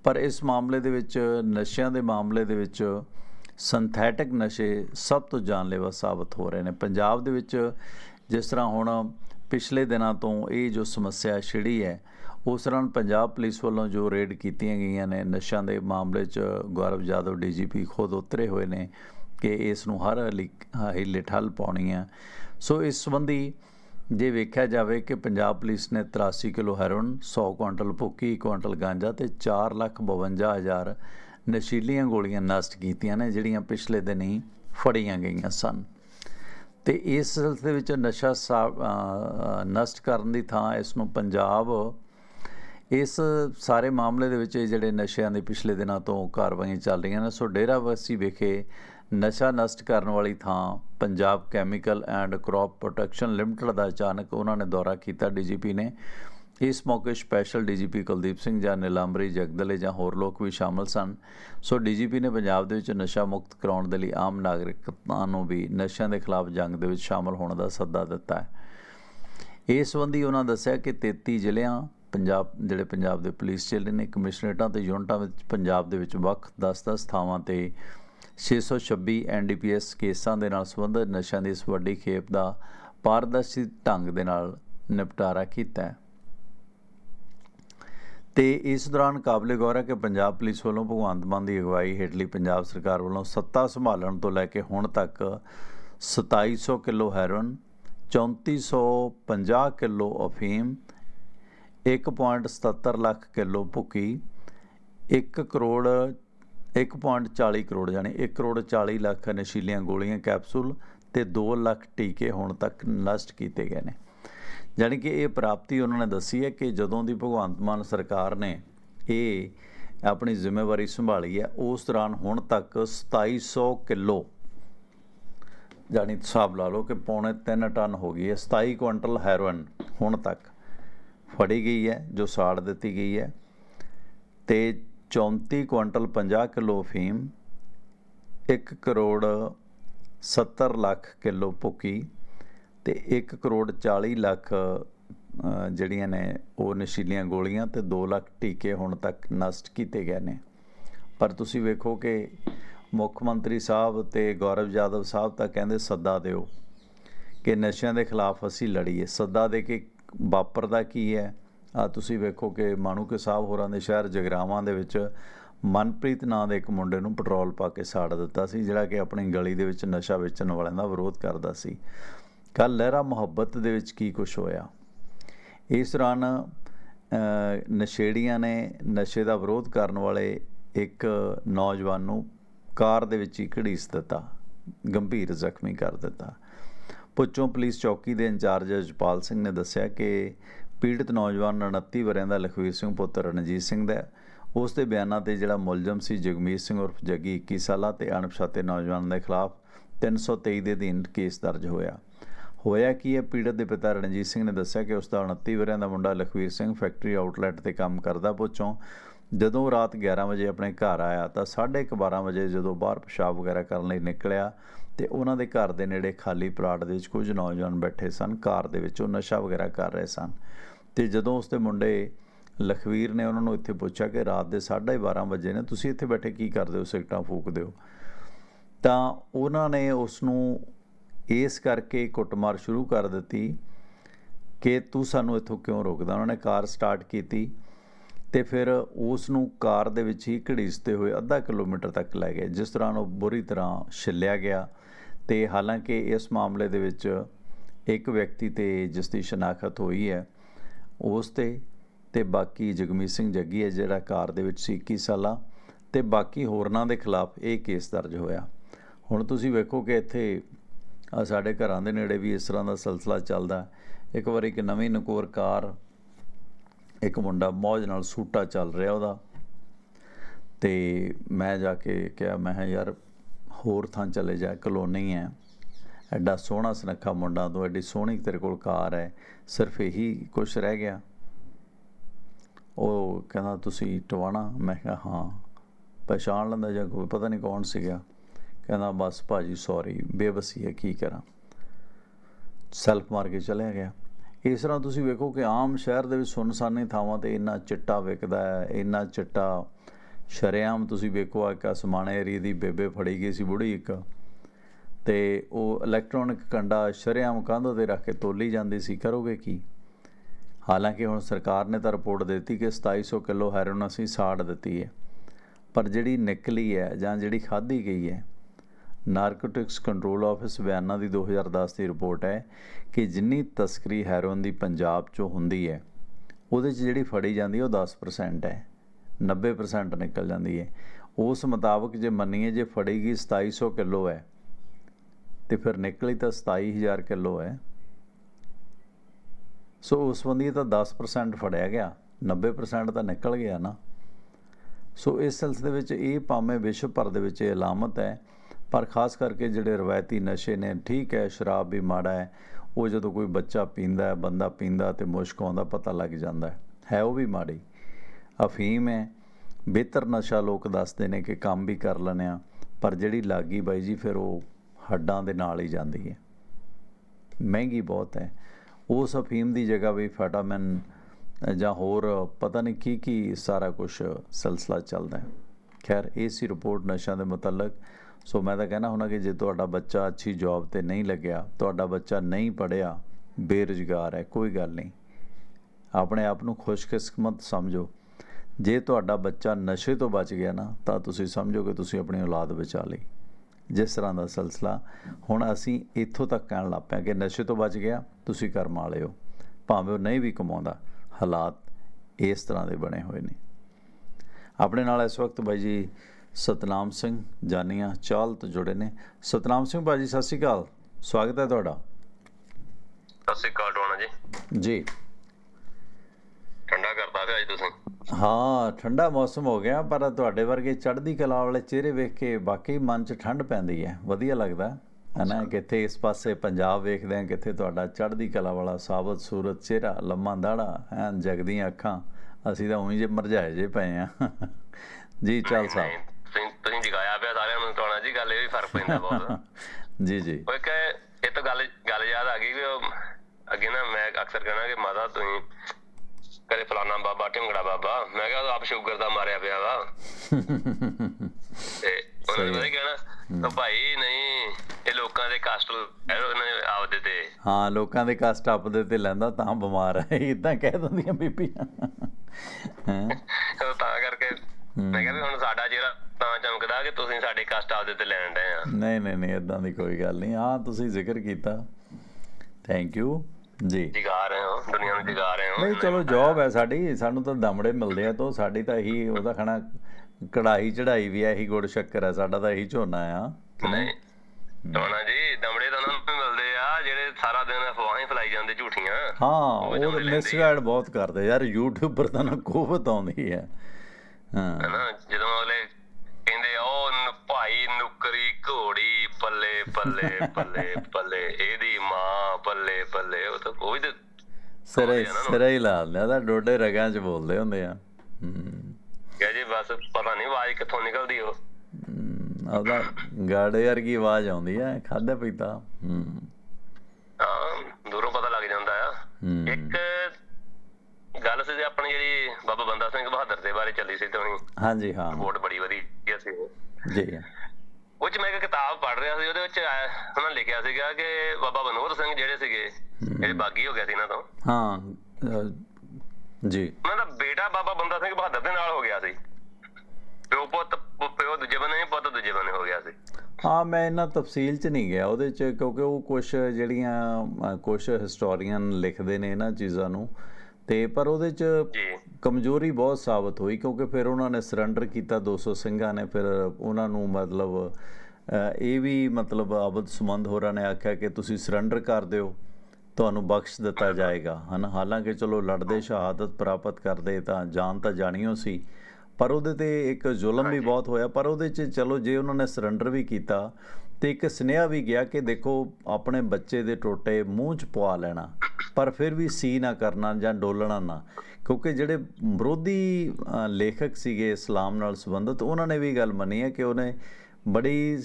ਪਰ ਇਸ ਮਾਮਲੇ ਦੇ ਵਿੱਚ, ਨਸ਼ਿਆਂ ਦੇ ਮਾਮਲੇ ਦੇ ਵਿੱਚ ਸਿੰਥੈਟਿਕ ਨਸ਼ੇ ਸਭ ਤੋਂ ਜਾਨਲੇਵਾ ਸਾਬਤ ਹੋ ਰਹੇ ਨੇ। ਪੰਜਾਬ ਦੇ ਵਿੱਚ ਜਿਸ ਤਰ੍ਹਾਂ ਹੁਣ ਪਿਛਲੇ ਦਿਨਾਂ ਤੋਂ ਇਹ ਜੋ ਸਮੱਸਿਆ ਛਿੜੀ ਹੈ, ਉਸ ਤਰ੍ਹਾਂ ਪੰਜਾਬ ਪੁਲਿਸ ਵੱਲੋਂ ਜੋ ਰੇਡ ਕੀਤੀਆਂ ਗਈਆਂ ਨੇ, ਨਸ਼ਿਆਂ ਦੇ ਮਾਮਲੇ 'ਚ ਗੌਰਵ ਜਾਦਵ ਡੀਜੀਪੀ ਖੁਦ ਉਤਰੇ ਹੋਏ ਨੇ। ਕਿ ਇਸ ਨੂੰ ਹਰ ਹਿੱਲੇ ਠੱਲ ਪਾਉਣੀ ਹੈ। ਸੋ ਇਸ ਸੰਬੰਧੀ ਜੇ ਵੇਖਿਆ ਜਾਵੇ ਕਿ ਪੰਜਾਬ ਪੁਲਿਸ ਨੇ 83 ਕਿਲੋ ਹੈਰੋਇਨ 100 ਕੁਇੰਟਲ ਭੁੱਕੀ ਕੁਇੰਟਲ ਗਾਂਜਾ ਤੇ 452000 ਨਸ਼ੀਲੀਆਂ ਗੋਲੀਆਂ ਨਸ਼ਟ ਕੀਤੀਆਂ ਨੇ, ਜਿਹੜੀਆਂ ਪਿਛਲੇ ਦਿਨ ਹੀ ਫੜੀਆਂ ਗਈਆਂ ਸਨ। ਤੇ ਇਸ ਸਿਲਸਿਲੇ ਵਿੱਚ ਨਸ਼ਾ ਨਸ਼ਟ ਕਰਨ ਦੀ ਥਾਂ ਇਸ ਨੂੰ ਪੰਜਾਬ, ਇਸ ਸਾਰੇ ਮਾਮਲੇ ਦੇ ਵਿੱਚ ਇਹ ਜਿਹੜੇ ਨਸ਼ਿਆਂ ਦੇ ਪਿਛਲੇ ਦਿਨਾਂ ਤੋਂ ਕਾਰਵਾਈਆਂ ਚੱਲ ਰਹੀਆਂ ਨੇ, ਸੋ ਡੇਰਾਬੱਸੀ ਵਿਖੇ ਨਸ਼ਾ ਨਸ਼ਟ ਕਰਨ ਵਾਲੀ ਥਾਂ Punjab chemical and crop protection limited ਦਾ ਅਚਾਨਕ ਉਹਨਾਂ ਨੇ ਦੌਰਾ ਕੀਤਾ। ਡੀਜੀਪੀ ਨੇ ਇਸ ਮੌਕੇ ਸਪੈਸ਼ਲ ਡੀਜੀਪੀ ਕੁਲਦੀਪ ਸਿੰਘ ਜਾਂ ਨਿਲਾਂਬਰੀ ਜਗਦਲੇ ਜਾਂ ਹੋਰ ਲੋਕ ਵੀ ਸ਼ਾਮਲ ਸਨ। ਸੋ ਡੀਜੀਪੀ ਨੇ ਪੰਜਾਬ ਦੇ ਵਿੱਚ ਨਸ਼ਾ ਮੁਕਤ ਕਰਾਉਣ ਦੇ ਲਈ ਆਮ ਨਾਗਰਿਕਾਂ ਨੂੰ ਵੀ ਨਸ਼ਿਆਂ ਦੇ ਖਿਲਾਫ ਜੰਗ ਦੇ ਵਿੱਚ ਸ਼ਾਮਲ ਹੋਣ ਦਾ ਸੱਦਾ ਦਿੱਤਾ ਹੈ। ਇਸ ਸੰਬੰਧੀ ਉਹਨਾਂ ਦੱਸਿਆ ਕਿ 33 ਜ਼ਿਲ੍ਹਿਆਂ, ਪੰਜਾਬ, ਜਿਹੜੇ ਪੰਜਾਬ ਦੇ ਪੁਲਿਸ ਜ਼ਿਲ੍ਹੇ ਨੇ, ਕਮਿਸ਼ਨਰੇਟਾਂ ਤੇ ਯੂਨਿਟਾਂ ਵਿੱਚ ਪੰਜਾਬ ਦੇ ਵਿੱਚ ਵੱਖ 10-10 ਥਾਵਾਂ ਤੇ 626 ਐਨਡੀਪੀਐਸ ਕੇਸਾਂ ਦੇ ਨਾਲ ਸੰਬੰਧਿਤ ਨਸ਼ਿਆਂ ਦੀ ਇਸ ਵੱਡੀ ਖੇਪ ਦਾ ਪਾਰਦਰਸ਼ੀ ਢੰਗ ਦੇ ਨਾਲ ਨਿਪਟਾਰਾ ਕੀਤਾ ਹੈ। ਤੇ ਇਸ ਦੌਰਾਨ ਕਾਬਲੇ ਗੌਰ ਹੈ ਕਿ ਪੰਜਾਬ ਪੁਲਿਸ ਵੱਲੋਂ ਭਗਵੰਤ ਮਾਨ ਦੀ ਅਗਵਾਈ ਹੇਠਲੀ ਪੰਜਾਬ ਸਰਕਾਰ ਵੱਲੋਂ ਸੱਤਾ ਸੰਭਾਲਣ ਤੋਂ ਲੈ ਕੇ ਹੁਣ ਤੱਕ 2700 ਕਿਲੋ ਹੈਰੋਇਨ 3450 ਕਿਲੋ ਅਫੀਮ 1.77 ਲੱਖ ਕਿਲੋ ਭੁੱਕੀ 1 ਕਰੋੜ 1.40 ਕਰੋੜ, ਯਾਨੀ 1 ਕਰੋੜ 40 ਲੱਖ ਨਸ਼ੀਲੀਆਂ ਗੋਲੀਆਂ ਕੈਪਸੂਲ ਤੇ 2 ਲੱਖ ਟੀਕੇ ਹੁਣ ਤੱਕ ਨਸ਼ਟ ਕੀਤੇ ਗਏ ਨੇ। ਯਾਨੀ ਕਿ ਇਹ ਪ੍ਰਾਪਤੀ ਉਹਨਾਂ ਨੇ ਦੱਸੀ ਹੈ ਕਿ ਜਦੋਂ ਦੀ ਭਗਵੰਤ ਮਾਨ ਸਰਕਾਰ ਨੇ ਇਹ ਆਪਣੀ ਜ਼ਿੰਮੇਵਾਰੀ ਸੰਭਾਲੀ ਹੈ, ਉਸ ਦੌਰਾਨ ਹੁਣ ਤੱਕ 2700 ਕਿਲੋ, ਯਾਨੀ ਹਿਸਾਬ ਲਾ ਲਓ ਕਿ ਪੌਣੇ 3 ਟਨ ਹੋ ਗਈ ਹੈ 27 ਕੁਇੰਟਲ ਹੈਰੋਇਨ ਹੁਣ ਤੱਕ ਫੜੀ ਗਈ ਹੈ, ਜੋ ਸਾੜ ਦਿੱਤੀ ਗਈ ਹੈ। ਤੇ 34 ਕੁਇੰਟਲ 50 ਕਿਲੋ ਫੀਮ 1 ਕਰੋੜ 70 ਲੱਖ ਕਿਲੋ ਭੁੱਕੀ ਤੇ 1 ਕਰੋੜ 40 ਲੱਖ ਜਿਹੜੀਆਂ ਨੇ ਉਹ ਨਸ਼ੀਲੀਆਂ ਗੋਲੀਆਂ ਤੇ 2 ਲੱਖ ਟੀਕੇ ਹੁਣ ਤੱਕ ਨਸ਼ਟ ਕੀਤੇ ਗਏ ਨੇ। ਪਰ ਤੁਸੀਂ ਵੇਖੋ ਕਿ ਮੁੱਖ ਮੰਤਰੀ ਸਾਹਿਬ ਤੇ ਗੌਰਵ ਯਾਦਵ ਸਾਹਿਬ ਤਾਂ ਕਹਿੰਦੇ ਸੱਦਾ ਦਿਓ ਕਿ ਨਸ਼ਿਆਂ ਦੇ ਖਿਲਾਫ ਅਸੀਂ ਲੜੀਏ। ਸੱਦਾ ਦੇ ਕੇ ਵਾਪਰਦਾ ਕੀ ਹੈ? ਤੁਸੀਂ ਵੇਖੋ ਕਿ ਮਾਨੂਕੇ ਸਾਹਿਬ ਹੋਰਾਂ ਦੇ ਸ਼ਹਿਰ ਜਗਰਾਵਾਂ ਦੇ ਵਿੱਚ ਮਨਪ੍ਰੀਤ ਨਾਂ ਦੇ ਇੱਕ ਮੁੰਡੇ ਨੂੰ ਪੈਟਰੋਲ ਪਾ ਕੇ ਸਾੜ ਦਿੱਤਾ ਸੀ, ਜਿਹੜਾ ਕਿ ਆਪਣੀ ਗਲੀ ਦੇ ਵਿੱਚ ਨਸ਼ਾ ਵੇਚਣ ਵਾਲਿਆਂ ਦਾ ਵਿਰੋਧ ਕਰਦਾ ਸੀ। ਕੱਲ ਲਹਿਰਾ ਮੁਹੱਬਤ ਦੇ ਵਿੱਚ ਕੀ ਕੁਝ ਹੋਇਆ? ਇਸ ਦੌਰਾਨ ਨਸ਼ੇੜੀਆਂ ਨੇ ਨਸ਼ੇ ਦਾ ਵਿਰੋਧ ਕਰਨ ਵਾਲੇ ਇੱਕ ਨੌਜਵਾਨ ਨੂੰ ਕਾਰ ਦੇ ਵਿੱਚ ਹੀ ਘੜੀਸ ਦਿੱਤਾ, ਗੰਭੀਰ ਜ਼ਖਮੀ ਕਰ ਦਿੱਤਾ। ਪੁੱਛੋਂ ਪੁਲਿਸ ਚੌਕੀ ਦੇ ਇੰਚਾਰਜ ਜਪਾਲ ਸਿੰਘ ਨੇ ਦੱਸਿਆ ਕਿ ਪੀੜਤ ਨੌਜਵਾਨ 29 ਵਰਿਆਂ ਦਾ ਲਖਵੀਰ ਸਿੰਘ ਪੁੱਤਰ ਰਣਜੀਤ ਸਿੰਘ ਦਾ ਉਸ ਦੇ ਬਿਆਨਾਂ ਤੇ ਜਿਹੜਾ ਮੁਲਜ਼ਮ ਸੀ ਜਗਮੀਤ ਸਿੰਘ ਉਰਫ ਜੱਗੀ 21 ਸਾਲਾ ਤੇ ਅਣਪਛਾਤੇ ਨੌਜਵਾਨ ਦੇ ਖਿਲਾਫ 323 ਦੇ ਅਧੀਨ ਕੇਸ ਦਰਜ ਹੋਇਆ। ਹੋਇਆ ਕੀ ਹੈ? ਪੀੜਤ ਦੇ ਪਿਤਾ ਰਣਜੀਤ ਸਿੰਘ ਨੇ ਦੱਸਿਆ ਕਿ ਉਸ ਦਾ 29 ਵਰਿਆਂ ਦਾ ਮੁੰਡਾ ਲਖਵੀਰ ਸਿੰਘ ਫੈਕਟਰੀ ਆਊਟਲੈਟ ਤੇ ਕੰਮ ਕਰਦਾ ਪੁੱਛੋਂ। ਜਦੋਂ ਰਾਤ 11 ਵਜੇ ਆਪਣੇ ਘਰ ਆਇਆ ਤਾਂ 12:30 ਵਜੇ ਜਦੋਂ ਬਾਹਰ ਪਿਸ਼ਾਬ ਵਗੈਰਾ ਕਰਨ ਲਈ ਨਿਕਲਿਆ ਤੇ ਉਹਨਾਂ ਦੇ ਘਰ ਦੇ ਨੇੜੇ ਖਾਲੀ ਪਲਾਟ ਦੇ ਵਿੱਚ ਕੁਝ ਨੌਜਵਾਨ ਬੈਠੇ ਸਨ। ਕਾਰ ਦੇ ਵਿੱਚ ਉਹ ਨਸ਼ਾ ਵਗੈਰਾ ਕਰ ਰਹੇ ਸਨ। ਤੇ ਜਦੋਂ ਉਸਦੇ ਮੁੰਡੇ ਲਖਵੀਰ ਨੇ ਉਹਨਾਂ ਨੂੰ ਇੱਥੇ ਪੁੱਛਿਆ ਕਿ ਰਾਤ ਦੇ 12:30 ਵਜੇ ਨੇ, ਤੁਸੀਂ ਇੱਥੇ ਬੈਠੇ ਕੀ ਕਰਦੇ ਹੋ? ਸਿਗਟਾਂ ਫੂਕਦੇ ਹੋ। ਤਾਂ ਉਹਨਾਂ ਨੇ ਉਸ ਨੂੰ ਇਸ ਕਰਕੇ ਕੁੱਟਮਾਰ ਸ਼ੁਰੂ ਕਰ ਦਿੱਤੀ ਕਿ ਤੂੰ ਸਾਨੂੰ ਇੱਥੋਂ ਕਿਉਂ ਰੋਕਦਾ? ਉਹਨਾਂ ਨੇ ਕਾਰ ਸਟਾਰਟ ਕੀਤੀ ਤੇ ਫਿਰ ਉਸ ਨੂੰ ਕਾਰ ਦੇ ਵਿੱਚ ਹੀ ਘੜੀਸਦੇ ਹੋਏ ਅੱਧਾ ਕਿਲੋਮੀਟਰ ਤੱਕ ਲੈ ਗਏ, ਜਿਸ ਦੌਰਾਨ ਉਹ ਬੁਰੀ ਤਰ੍ਹਾਂ ਛਿੱਲਿਆ ਗਿਆ ਤੇ ਹਾਲਾਂਕਿ ਇਸ ਮਾਮਲੇ ਦੇ ਵਿੱਚ ਇੱਕ ਵਿਅਕਤੀ ਤੇ ਜਿਸ ਦੀ ਸ਼ਨਾਖਤ ਹੋਈ ਹੈ ਉਸ ਤੇ ਤੇ ਬਾਕੀ ਜਗਮੀਤ ਸਿੰਘ ਜੱਗੀ ਹੈ, ਜਿਹੜਾ ਕਾਰ ਦੇ ਵਿੱਚ ਸੀ 21 ਸਾਲਾਂ, ਤੇ ਬਾਕੀ ਹੋਰਨਾਂ ਦੇ ਖਿਲਾਫ ਇਹ ਕੇਸ ਦਰਜ ਹੋਇਆ। ਹੁਣ ਤੁਸੀਂ ਵੇਖੋ ਕਿ ਇੱਥੇ ਸਾਡੇ ਘਰਾਂ ਦੇ ਨੇੜੇ ਵੀ ਇਸ ਤਰ੍ਹਾਂ ਦਾ ਸਿਲਸਿਲਾ ਚੱਲਦਾ ਇੱਕ ਵਾਰ ਇੱਕ ਨਵੀਂ ਨਕੋਰ ਕਾਰ, ਇੱਕ ਮੁੰਡਾ ਮੌਜ ਨਾਲ ਸੂਟਾ ਚੱਲ ਰਿਹਾ ਉਹਦਾ। ਤੇ ਮੈਂ ਜਾ ਕੇ ਕਿਹਾ, ਮੈਂ ਯਾਰ, ਹੋਰ ਥਾਂ ਚਲੇ ਜਾ, ਕਲੋਨੀ ਹੈ। ਐਡਾ ਸੋਹਣਾ ਸੁਨੱਖਾ ਮੁੰਡਾ ਤੋਂ, ਐਡੀ ਸੋਹਣੀ ਤੇਰੇ ਕੋਲ ਕਾਰ ਹੈ। ਸਿਰਫ ਇਹੀ ਕੁਛ ਰਹਿ ਗਿਆ। ਉਹ ਕਹਿੰਦਾ, ਤੁਸੀਂ ਟਵਾਣਾ? ਮੈਂ ਕਿਹਾ, ਹਾਂ। ਪਛਾਣ ਲੈਂਦਾ ਜਾਂ ਕੋਈ, ਪਤਾ ਨਹੀਂ ਕੌਣ ਸੀਗਾ। ਕਹਿੰਦਾ, ਬਸ ਭਾਜੀ ਸੌਰੀ ਬੇਬਸੀ ਹੈ, ਕੀ ਕਰਾਂ? ਸੈਲਫ ਮਾਰ ਕੇ ਚਲਿਆ ਗਿਆ। ਇਸ ਤਰ੍ਹਾਂ ਤੁਸੀਂ ਵੇਖੋ ਕਿ ਆਮ ਸ਼ਹਿਰ ਦੇ ਵਿੱਚ ਸੁਨਸਾਨੀ ਥਾਵਾਂ ਤੇ ਇੰਨਾ ਚਿੱਟਾ ਵਿਕਦਾ ਹੈ, ਇੰਨਾ ਚਿੱਟਾ ਸ਼ਰੇਆਮ ਤੁਸੀਂ ਵੇਖੋ ਆ ਇੱਕ ਸਮਾਣੇ ਏਰੀਏ ਦੀ ਬੇਬੇ ਫੜੀ ਗਈ ਸੀ ਬੁੜੀ ਇੱਕ। ਤੇ ਉਹ ਇਲੈਕਟ੍ਰੋਨਿਕ ਕੰਡਾ ਸ਼ਰੇਆਮ ਕੰਧ ਤੇ ਰੱਖ ਕੇ ਤੋਲੀ ਜਾਂਦੀ ਸੀ, ਕਰੋਗੇ ਕੀ? ਹਾਲਾਂਕਿ ਹੁਣ ਸਰਕਾਰ ਨੇ ਤਾਂ ਰਿਪੋਰਟ ਦਿੱਤੀ ਕਿ 2700 ਕਿਲੋ ਹੈਰੋਇਨ ਅਸੀਂ ਸਾੜ ਦਿੱਤੀ ਹੈ। ਪਰ ਜਿਹੜੀ ਨਿਕਲੀ ਹੈ ਜਾਂ ਜਿਹੜੀ ਖਾਧੀ ਗਈ ਹੈ ਨਾਰਕੋਟਿਕਸ ਕੰਟਰੋਲ ਆਫਿਸ ਬਿਆਨਾਂ ਦੀ 2010 ਦੀ ਰਿਪੋਰਟ ਹੈ ਕਿ ਜਿੰਨੀ ਤਸਕਰੀ ਹੈਰੋਇਨ ਦੀ ਪੰਜਾਬ 'ਚੋਂ ਹੁੰਦੀ ਹੈ, ਉਹਦੇ 'ਚ ਜਿਹੜੀ ਫੜੀ ਜਾਂਦੀ ਉਹ 10% ਹੈ 90% ਨਿਕਲ ਜਾਂਦੀ ਹੈ। ਉਸ ਮੁਤਾਬਕ ਜੇ ਮੰਨੀਏ ਜੇ ਫੜੀ ਗਈ 2700 ਕਿਲੋ ਹੈ ਤੇ ਫਿਰ ਨਿਕਲੀ ਤਾਂ 27000 ਕਿਲੋ ਹੈ। ਸੋ ਉਸ ਬੰਦੀ ਤਾਂ 10% ਫੜਿਆ ਗਿਆ। 90% ਤਾਂ ਨਿਕਲ ਗਿਆ ਨਾ। ਸੋ ਇਸ ਸਿਲਸਿਲੇ ਵਿੱਚ ਇਹ ਭਾਵੇਂ ਵਿਸ਼ਵ ਭਰ ਦੇ ਵਿੱਚ ਇਹ ਅਲਾਮਤ ਹੈ, ਪਰ ਖਾਸ ਕਰਕੇ ਜਿਹੜੇ ਰਵਾਇਤੀ ਨਸ਼ੇ ਨੇ, ਠੀਕ ਹੈ, ਸ਼ਰਾਬ ਵੀ ਮਾੜਾ ਹੈ, ਉਹ ਜਦੋਂ ਕੋਈ ਬੱਚਾ ਪੀਂਦਾ ਹੈ, ਬੰਦਾ ਪੀਂਦਾ ਤੇ ਮੁਸ਼ਕ ਆਉਂਦਾ, ਪਤਾ ਲੱਗ ਜਾਂਦਾ ਹੈ। ਹੈ ਉਹ ਵੀ ਮਾੜੀ। ਅਫੀਮ ਹੈ। ਬਿਹਤਰ ਨਸ਼ਾ ਲੋਕ ਦੱਸਦੇ ਨੇ ਕਿ ਕੰਮ ਵੀ ਕਰ ਲੈਂਦੇ ਆ, ਪਰ ਜਿਹੜੀ ਲਾਗੀ ਬਾਈ ਜੀ ਫਿਰ ਉਹ ਹੱਡਾਂ ਦੇ ਨਾਲ ਹੀ ਜਾਂਦੀ ਹੈ। ਮਹਿੰਗੀ ਬਹੁਤ ਹੈ। ਉਸ ਅਫੀਮ ਦੀ ਜਗ੍ਹਾ ਵੀ ਫੈਟਾਮਿਨ ਜਾਂ ਹੋਰ ਪਤਾ ਨਹੀਂ ਕੀ ਕੀ ਸਾਰਾ ਕੁਝ ਸਿਲਸਿਲਾ ਚੱਲਦਾ ਹੈ। ਖੈਰ, ਇਹ ਸੀ ਰਿਪੋਰਟ ਨਸ਼ਿਆਂ ਦੇ ਮੁਤਲਕ। ਸੋ ਮੈਂ ਤਾਂ ਕਹਿਣਾ ਹੁਣਾ ਕਿ ਜੇ ਤੁਹਾਡਾ ਬੱਚਾ ਅੱਛੀ ਜੌਬ ਤੇ ਨਹੀਂ ਲੱਗਿਆ, ਤੁਹਾਡਾ ਬੱਚਾ ਨਹੀਂ ਪੜਿਆ ਬੇਰੁਜ਼ਗਾਰ ਹੈ, ਕੋਈ ਗੱਲ ਨਹੀਂ। ਆਪਣੇ ਆਪ ਨੂੰ ਖੁਸ਼ਕਿਸਮਤ ਸਮਝੋ। ਜੇ ਤੁਹਾਡਾ ਬੱਚਾ ਨਸ਼ੇ ਤੋਂ ਬਚ ਗਿਆ ਨਾ, ਤਾਂ ਤੁਸੀਂ ਸਮਝੋ ਕਿ ਤੁਸੀਂ ਆਪਣੀ ਔਲਾਦ ਬਚਾ ਲਈ। ਜਿਸ ਤਰ੍ਹਾਂ ਦਾ ਸਿਲਸਿਲਾ ਹੁਣ ਅਸੀਂ ਇੱਥੋਂ ਤੱਕ ਕਹਿਣ ਲੱਗ ਪਿਆ ਕਿ ਨਸ਼ੇ ਤੋਂ ਬਚ ਗਿਆ ਤੁਸੀਂ ਕਰਮ ਵਾਲੇ ਹੋ। ਭਾਵੇਂ ਉਹ ਨਹੀਂ ਵੀ ਕਮਾਉਂਦਾ ਹਾਲਾਤ ਇਸ ਤਰ੍ਹਾਂ ਦੇ ਬਣੇ ਹੋਏ ਨੇ। ਆਪਣੇ ਨਾਲ ਇਸ ਵਕਤ ਬਾਈ ਜੀ ਸਤਨਾਮ ਸਿੰਘ ਜਾਨੀਆਂ ਚਾਲ ਤੋਂ ਜੁੜੇ ਨੇ। ਸਤਨਾਮ ਸਿੰਘ ਬਾਜੀ ਸਤਿ ਸ਼੍ਰੀ ਅਕਾਲ। ਸਵਾਗਤ ਹੈ ਤੁਹਾਡਾ। ਸਤਿ ਸ਼੍ਰੀ ਅਕਾਲ ਟੋਣਾ ਜੀ। ਜੀ। ਠੰਡਾ ਕਰਤਾ ਫਿਰ ਅੱਜ ਤੁਸੀਂ? ਹਾਂ ਠੰਡਾ ਮੌਸਮ ਹੋ ਗਿਆ ਪਰ ਤੁਹਾਡੇ ਵਰਗੇ ਚੜ੍ਹਦੀ ਕਲਾ ਵਾਲੇ ਚਿਹਰੇ ਵੇਖ ਕੇ ਵਾਕਈ ਮਨ 'ਚ ਠੰਡ ਪੈਂਦੀ ਹੈ। ਵਧੀਆ ਲੱਗਦਾ ਹੈ ਨਾ ਕਿੱਥੇ ਇਸ ਪਾਸੇ ਪੰਜਾਬ ਵੇਖਦੇ ਆ ਕਿੱਥੇ ਤੁਹਾਡਾ ਚੜ੍ਹਦੀ ਕਲਾ ਵਾਲਾ ਸਾਬਤ ਸੂਰਤ ਚਿਹਰਾ ਲੰਮਾ ਦਾੜਾ ਐਨ ਜਗਦੀਆਂ ਅੱਖਾਂ ਅਸੀਂ ਤਾਂ ਉਹੀ ਜੇ ਮਰਝਾਏ ਜੇ ਪਏ ਆ ਜੀ ਚੱਲ ਸਾਹਿਬ। ਤੁਸੀਂ ਤੁਸੀਂ ਜਗਾਇਆ ਪਿਆ ਸਾਰਿਆਂ ਨੂੰ ਟੋਣਾ ਜੀ ਗੱਲ ਇਹ ਵੀ ਫ਼ਰਕ ਪੈਂਦਾ ਬਹੁਤ। ਜੀ ਜੀ। ਉਹ ਇੱਕ ਇਹ ਤਾਂ ਗੱਲ ਗੱਲ ਯਾਦ ਆ ਗਈ ਉਹ ਅੱਗੇ ਨਾ ਮੈਂ ਅਕਸਰ ਕਹਿਣਾ ਕਿ ਮਾਤਾ ਤੁਸੀਂ ਕਦੇ ਫਲਾਣਾ ਬਾਬਾ ਢਿੰਗੜਾ ਬਾਬਾ। ਮੈਂ ਕਿਹਾ ਉਹ ਆਪ ਸ਼ੂਗਰ ਦਾ ਮਾਰਿਆ ਪਿਆ ਵਾ। ਤੇ ਉਹਨਾਂ ਨੇ ਕਹਿਣਾ? ਤਾਂ ਭਾਈ ਨਹੀਂ ਇਹ ਲੋਕਾਂ ਦੇ ਕਸ਼ਟ ਉਹਨਾਂ ਨੇ ਆਪਦੇ ਤੇ। ਹਾਂ ਲੋਕਾਂ ਦੇ ਕਸ਼ਟ ਆਪਦੇ ਤੇ ਲੈਂਦਾ ਤਾਂ ਬਿਮਾਰ ਹੈ। ਇਦਾਂ ਕਹਿ ਦਿੰਦੀਆਂ ਬੀਬੀਆਂ। ਹੈਂ? ਤਾਂ ਕਰਕੇ ਮੈਂ ਕਿਹਾ ਵੀ ਹੁਣ ਸਾਡਾ ਜਿਹੜਾ ਤਾਂ ਚਮਕਦਾ ਕਿ ਤੁਸੀਂ ਸਾਡੇ ਕਸ਼ਟ ਆਪਦੇ ਤੇ ਲੈਣ ਡਏ ਆ। ਨਹੀਂ ਨਹੀਂ ਨਹੀਂ ਇਦਾਂ ਦੀ ਕੋਈ ਗੱਲ ਨਹੀਂ। ਹਾਂ ਤੁਸੀਂ ਜ਼ਿਕਰ ਕੀਤਾ। ਥੈਂਕ ਯੂ ਜੀ। ਜਗਾ ਰਹੇ ਹੋ ਦੁਨੀਆ ਨੂੰ ਜਗਾ ਰਹੇ ਹੋ। ਨਹੀਂ ਚਲੋ ਜੌਬ ਹੈ ਸਾਡੀ ਸਾਨੂੰ ਤਾਂ ਦਮੜੇ ਮਿਲਦੇ ਆ ਤਾਂ ਸਾਡੀ ਤਾਂ ਇਹੀ ਉਹਦਾ ਖਾਣਾ ਕੜਾਈ ਚੜਾਈ ਵੀ ਆ ਇਹੀ ਗੁੜ ਸ਼ੱਕਰ ਹੈ ਸਾਡਾ ਤਾਂ ਇਹੀ ਝੋਨਾ ਆ। ਨਹੀਂ ਟੋਣਾ ਜੀ ਦਮੜੇ ਤਾਂ ਉਹਨਾਂ ਨੂੰ ਮਿਲਦੇ ਆ ਜਿਹੜੇ ਸਾਰਾ ਦਿਨ ਅਫਵਾਹਾਂ ਫਲਾਈ ਜਾਂਦੇ ਝੂਠੀਆਂ। ਹਾਂ ਉਹ ਮਿਸਗਾਈਡ ਬਹੁਤ ਕਰਦੇ ਯਾਰ YouTube ਤਾਂ ਨਾ ਕੋਵਤ ਆਉਂਦੀ ਹੈ। ਹਾਂ ਜਦੋਂ ਅਗਲੇ ਕਹਿੰਦੇ ਆ, ਉਹ ਭਾਈ ਨੁਕਰੀ ਘੋੜੀ ਪੱਲੇ ਪੱਲੇ ਪੱਲੇ ਪੱਲੇ ਇਹਦੀ ਪੱਲੇ ਪੱਲੇ ਉਹ ਤਾਂ ਕੋਈ ਤੇ ਸਿਰੇ ਸਿਰੇ ਹੀ ਲਾ ਲਿਆ ਤਾਂ ਡੋਡੇ ਰਗਾਂ 'ਚ ਬੋਲਦੇ ਹੁੰਦੇ ਆ। ਕਹੇ ਜੀ ਬਸ ਪਤਾ ਨਹੀਂ ਆਵਾਜ਼ ਕਿੱਥੋਂ ਨਿਕਲਦੀ ਉਹ। ਉਹਦਾ ਗਾੜੇ ਵਰਗੀ ਆਵਾਜ਼ ਆਉਂਦੀ ਹੈ ਖਾਦਾ ਪੀਤਾ। ਹੂੰ। ਹਾਂ ਦੂਰੋਂ ਪਤਾ ਲੱਗ ਜਾਂਦਾ ਆ। ਇੱਕ ਗੱਲ ਸੀ ਜੀ ਆਪਣੀ ਜਿਹੜੀ ਬਾਬਾ ਬੰਦਾ ਸਿੰਘ ਬਹਾਦਰ ਦੇ ਬਾਰੇ ਚੱਲੀ ਸੀ ਤੋਣੀ ਹਾਂਜੀ ਹਾਂ। ਰਿਪੋਰਟ ਬੜੀ ਵਧੀਆ ਸੀ ਜੀ। ਉਹ ਚ ਮੈਂ ਇੱਕ ਕਿਤਾਬ ਪੜ੍ਹ ਰਿਹਾ ਸੀ ਉਹਦੇ ਵਿੱਚ ਉਹਨਾਂ ਨੇ ਲਿਖਿਆ ਸੀਗਾ ਕਿ ਬਾਬਾ ਬਨੋਦ ਸਿੰਘ ਜਿਹੜੇ ਸੀਗੇ ਜਿਹੜੇ ਬਾਗੀ ਹੋ ਗਏ ਸੀ ਇਹਨਾਂ ਤੋਂ। ਹਾਂ ਜੀ। ਉਹਨਾਂ ਦਾ ਬੇਟਾ ਬਾਬਾ ਬੰਦਾ ਸਿੰਘ ਬਹਾਦਰ ਦੇ ਨਾਲ ਹੋ ਗਿਆ ਸੀ। ਪਿਓ ਪੁੱਤ ਪਿਓ ਦੂਜੇ ਬੰਨੇ ਨਹੀਂ ਪੁੱਤ ਦੂਜੇ ਬੰਨੇ ਹੋ ਗਿਆ ਸੀ। ਹਾਂ ਮੈਂ ਇਹਨਾਂ ਤਫਸੀਲ 'ਚ ਨਹੀਂ ਗਿਆ ਉਹਦੇ 'ਚ ਕਿਉਂਕਿ ਉਹ ਕੁਝ ਜਿਹੜੀਆਂ ਕੁਝ ਹਿਸਟੋਰੀਅਨ ਲਿਖਦੇ ਨੇ ਇਹਨਾਂ ਚੀਜ਼ਾਂ ਨੂੰ। ਤੇ ਪਰ ਉਹਦੇ 'ਚ ਕਮਜ਼ੋਰੀ ਬਹੁਤ ਸਾਬਤ ਹੋਈ ਕਿਉਂਕਿ ਫਿਰ ਉਹਨਾਂ ਨੇ ਸਰੈਂਡਰ ਕੀਤਾ 200 ਸਿੰਘਾਂ ਨੇ ਫਿਰ ਉਹਨਾਂ ਨੂੰ ਮਤਲਬ ਇਹ ਵੀ ਮਤਲਬ ਆਬਦ ਸੁਮੰਦ ਹੋਰਾਂ ਨੇ ਆਖਿਆ ਕਿ ਤੁਸੀਂ ਸਰੈਂਡਰ ਕਰ ਦਿਓ ਤੁਹਾਨੂੰ ਬਖਸ਼ ਦਿੱਤਾ ਜਾਏਗਾ ਹਨ? ਹਾਲਾਂਕਿ ਚਲੋ ਲੜਦੇ ਸ਼ਹਾਦਤ ਪ੍ਰਾਪਤ ਕਰਦੇ ਤਾਂ ਜਾਨ ਤਾਂ ਜਾਣੀਓ ਸੀ ਪਰ ਉਹਦੇ ਤੇ ਇੱਕ ਜ਼ੁਲਮ ਵੀ ਬਹੁਤ ਹੋਇਆ ਪਰ ਉਹਦੇ 'ਚ ਚਲੋ ਜੇ ਉਹਨਾਂ ਨੇ ਸਰੈਂਡਰ ਵੀ ਕੀਤਾ ਤੇ ਇੱਕ ਸੁਨੇਹਾ ਵੀ ਗਿਆ ਕਿ ਦੇਖੋ, ਆਪਣੇ ਬੱਚੇ ਦੇ ਟੋਟੇ ਮੂੰਹ 'ਚ ਪਵਾ ਲੈਣਾ, ਪਰ ਫਿਰ ਵੀ ਸੀ ਨਾ ਕਰਨਾ ਜਾਂ ਡੋਲਣਾ ਨਾ। ਕਿਉਂਕਿ ਜਿਹੜੇ ਵਿਰੋਧੀ ਲੇਖਕ ਸੀਗੇ ਇਸਲਾਮ ਨਾਲ ਸੰਬੰਧਿਤ, ਉਹਨਾਂ ਨੇ ਵੀ ਗੱਲ ਮੰਨੀ ਹੈ ਕਿ ਉਹਨੇ ਬੜੀ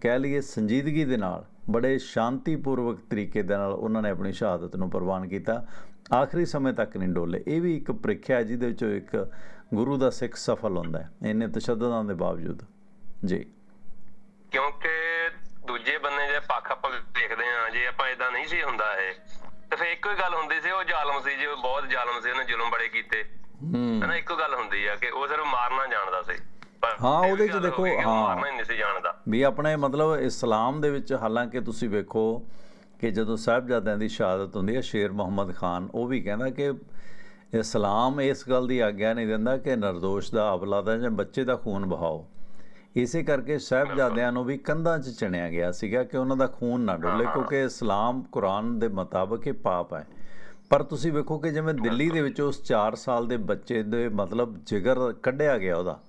ਕਹਿ ਲਈਏ ਸੰਜੀਦਗੀ ਦੇ ਨਾਲ, ਬੜੇ ਸ਼ਾਂਤੀਪੂਰਵਕ ਤਰੀਕੇ ਦੇ ਨਾਲ ਉਹਨਾਂ ਨੇ ਆਪਣੀ ਸ਼ਹਾਦਤ ਨੂੰ ਪ੍ਰਵਾਨ ਕੀਤਾ। ਆਖਰੀ ਸਮੇਂ ਤੱਕ ਨਹੀਂ ਡੋਲੇ। ਇਹ ਵੀ ਇੱਕ ਪ੍ਰੀਖਿਆ ਹੈ, ਜਿਹਦੇ ਵਿੱਚੋਂ ਇੱਕ ਗੁਰੂ ਦਾ ਸਿੱਖ ਸਫਲ ਹੁੰਦਾ ਹੈ। ਇੰਨੇ ਤਸ਼ੱਦਦਾਂ ਦੇ ਬਾਵਜੂਦ। ਜੀ। ਕਿਉਂਕਿ ਦੂਜੇ ਬੰਨੇ ਜੇ ਪੱਖ ਆਪਾਂ ਦੇਖਦੇ ਆ ਜੇ ਆਪਾਂ ਇਦਾਂ ਨਹੀਂ ਸੀ ਹੁੰਦਾ ਇਹ ਤੇ ਫਿਰ ਇੱਕੋ ਹੀ ਗੱਲ ਹੁੰਦੀ ਸੀ ਉਹ ਜ਼ਾਲਮ ਸੀ ਜੀ ਬਹੁਤ ਜ਼ਾਲਮ ਸੀ ਉਹਨੇ ਜ਼ੁਲਮ ਬੜੇ ਕੀਤੇ। ਹੂੰ। ਹਨਾ ਇੱਕੋ ਗੱਲ ਹੁੰਦੀ ਆ ਕਿ ਉਹ ਸਿਰਫ ਮਾਰਨਾ ਜਾਣਦਾ ਸੀ। ਹਾਂ, ਉਹਦੇ 'ਚ ਦੇਖੋ, ਹਾਂ। ਨਹੀਂ ਸੀ ਜਾਣਦਾ। ਵੀ ਆਪਣੇ ਮਤਲਬ ਇਸਲਾਮ ਦੇ ਵਿੱਚ ਹਾਲਾਂਕਿ ਤੁਸੀਂ ਵੇਖੋ ਕਿ ਜਦੋਂ ਸਾਹਿਬਜ਼ਾਦਿਆਂ ਦੀ ਸ਼ਹਾਦਤ ਹੁੰਦੀ ਹੈ ਸ਼ੇਰ ਮੁਹੰਮਦ ਖਾਨ ਉਹ ਵੀ ਕਹਿੰਦਾ ਕਿ ਇਸਲਾਮ ਇਸ ਗੱਲ ਦੀ ਆਗਿਆ ਨਹੀਂ ਦਿੰਦਾ ਕਿ ਨਿਰਦੋਸ਼ ਦਾ ਅਬਲਾ ਦਾ ਜਾਂ ਬੱਚੇ ਦਾ ਖੂਨ ਬਹਾਓ ਇਸੇ ਕਰਕੇ ਸਾਹਿਬਜ਼ਾਦਿਆਂ ਨੂੰ ਵੀ ਕੰਧਾਂ 'ਚ ਚਿਣਿਆ ਗਿਆ ਸੀਗਾ ਕਿ ਉਹਨਾਂ ਦਾ ਖੂਨ ਨਾ ਡੁੱਲੇ ਕਿਉਂਕਿ ਇਸਲਾਮ ਕੁਰਾਨ ਦੇ ਮੁਤਾਬਕ ਇਹ ਪਾਪ ਹੈ। ਪਰ ਤੁਸੀਂ ਵੇਖੋ ਕਿ ਜਿਵੇਂ ਦਿੱਲੀ ਦੇ ਵਿੱਚ ਉਸ 4 ਸਾਲ ਦੇ ਬੱਚੇ ਦੇ ਮਤਲਬ ਜਿਗਰ ਕੱਢਿਆ ਗਿਆ ਉਹਦਾ।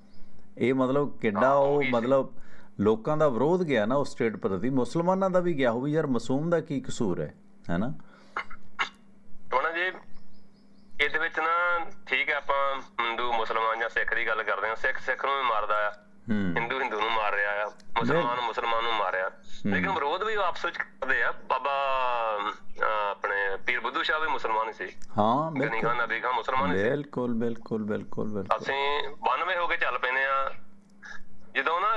ਇਹ ਮਤਲਬ ਕਿੱਡਾ ਉਹ ਮਤਲਬ ਲੋਕਾਂ ਦਾ ਵਿਰੋਧ ਗਿਆ ਨਾ ਉਸ ਸਟੇਟ ਪ੍ਰਤੀ। ਮੁਸਲਮਾਨਾਂ ਦਾ ਵੀ ਗਿਆ ਹੋ ਵੀ ਯਾਰ ਮਾਸੂਮ ਦਾ ਕੀ ਕਸੂਰ ਹੈ ਹੈਨਾ? ਹੁਣ ਜੀ ਇਹਦੇ ਵਿੱਚ ਨਾ ਠੀਕ ਹੈ ਆਪਾਂ ਹਿੰਦੂ ਮੁਸਲਮਾਨ ਜਾਂ ਸਿੱਖ ਦੀ ਗੱਲ ਕਰਦੇ ਹਾਂ। ਸਿੱਖ ਸਿੱਖ ਨੂੰ ਵੀ ਮਾਰਦਾ ਆ। ਹਿੰਦੂ ਹਿੰਦੂ ਨੂੰ ਮਾਰ ਰਿਹਾ ਆ ਮੁਸਲਮਾਨ ਮੁਸਲਮਾਨ ਨੂੰ ਮਾਰਿਆ ਲੇਕਿਨ ਵਿਰੋਧ ਵੀ ਆਪਸ ਵਿੱਚ ਕਰਦੇ ਆ। ਬਾਬਾ ਆਪਣੇ ਪੀਰ ਬੁੱਧੂ ਸ਼ਾਹ ਵੀ ਮੁਸਲਮਾਨ ਹੀ ਸੀ। ਹਾਂ ਬਿਲਕੁਲ ਖਾਨ ਨਬੀ ਖਾਨ ਮੁਸਲਮਾਨ ਹੀ ਸੀ। ਬਿਲਕੁਲ ਬਿਲਕੁਲ ਬਿਲਕੁਲ ਬਿਲਕੁਲ। ਅਸੀਂ 92 ਹੋ ਕੇ ਚੱਲ ਪੈਨੇ ਆ। ਜਦੋਂ ਨਾ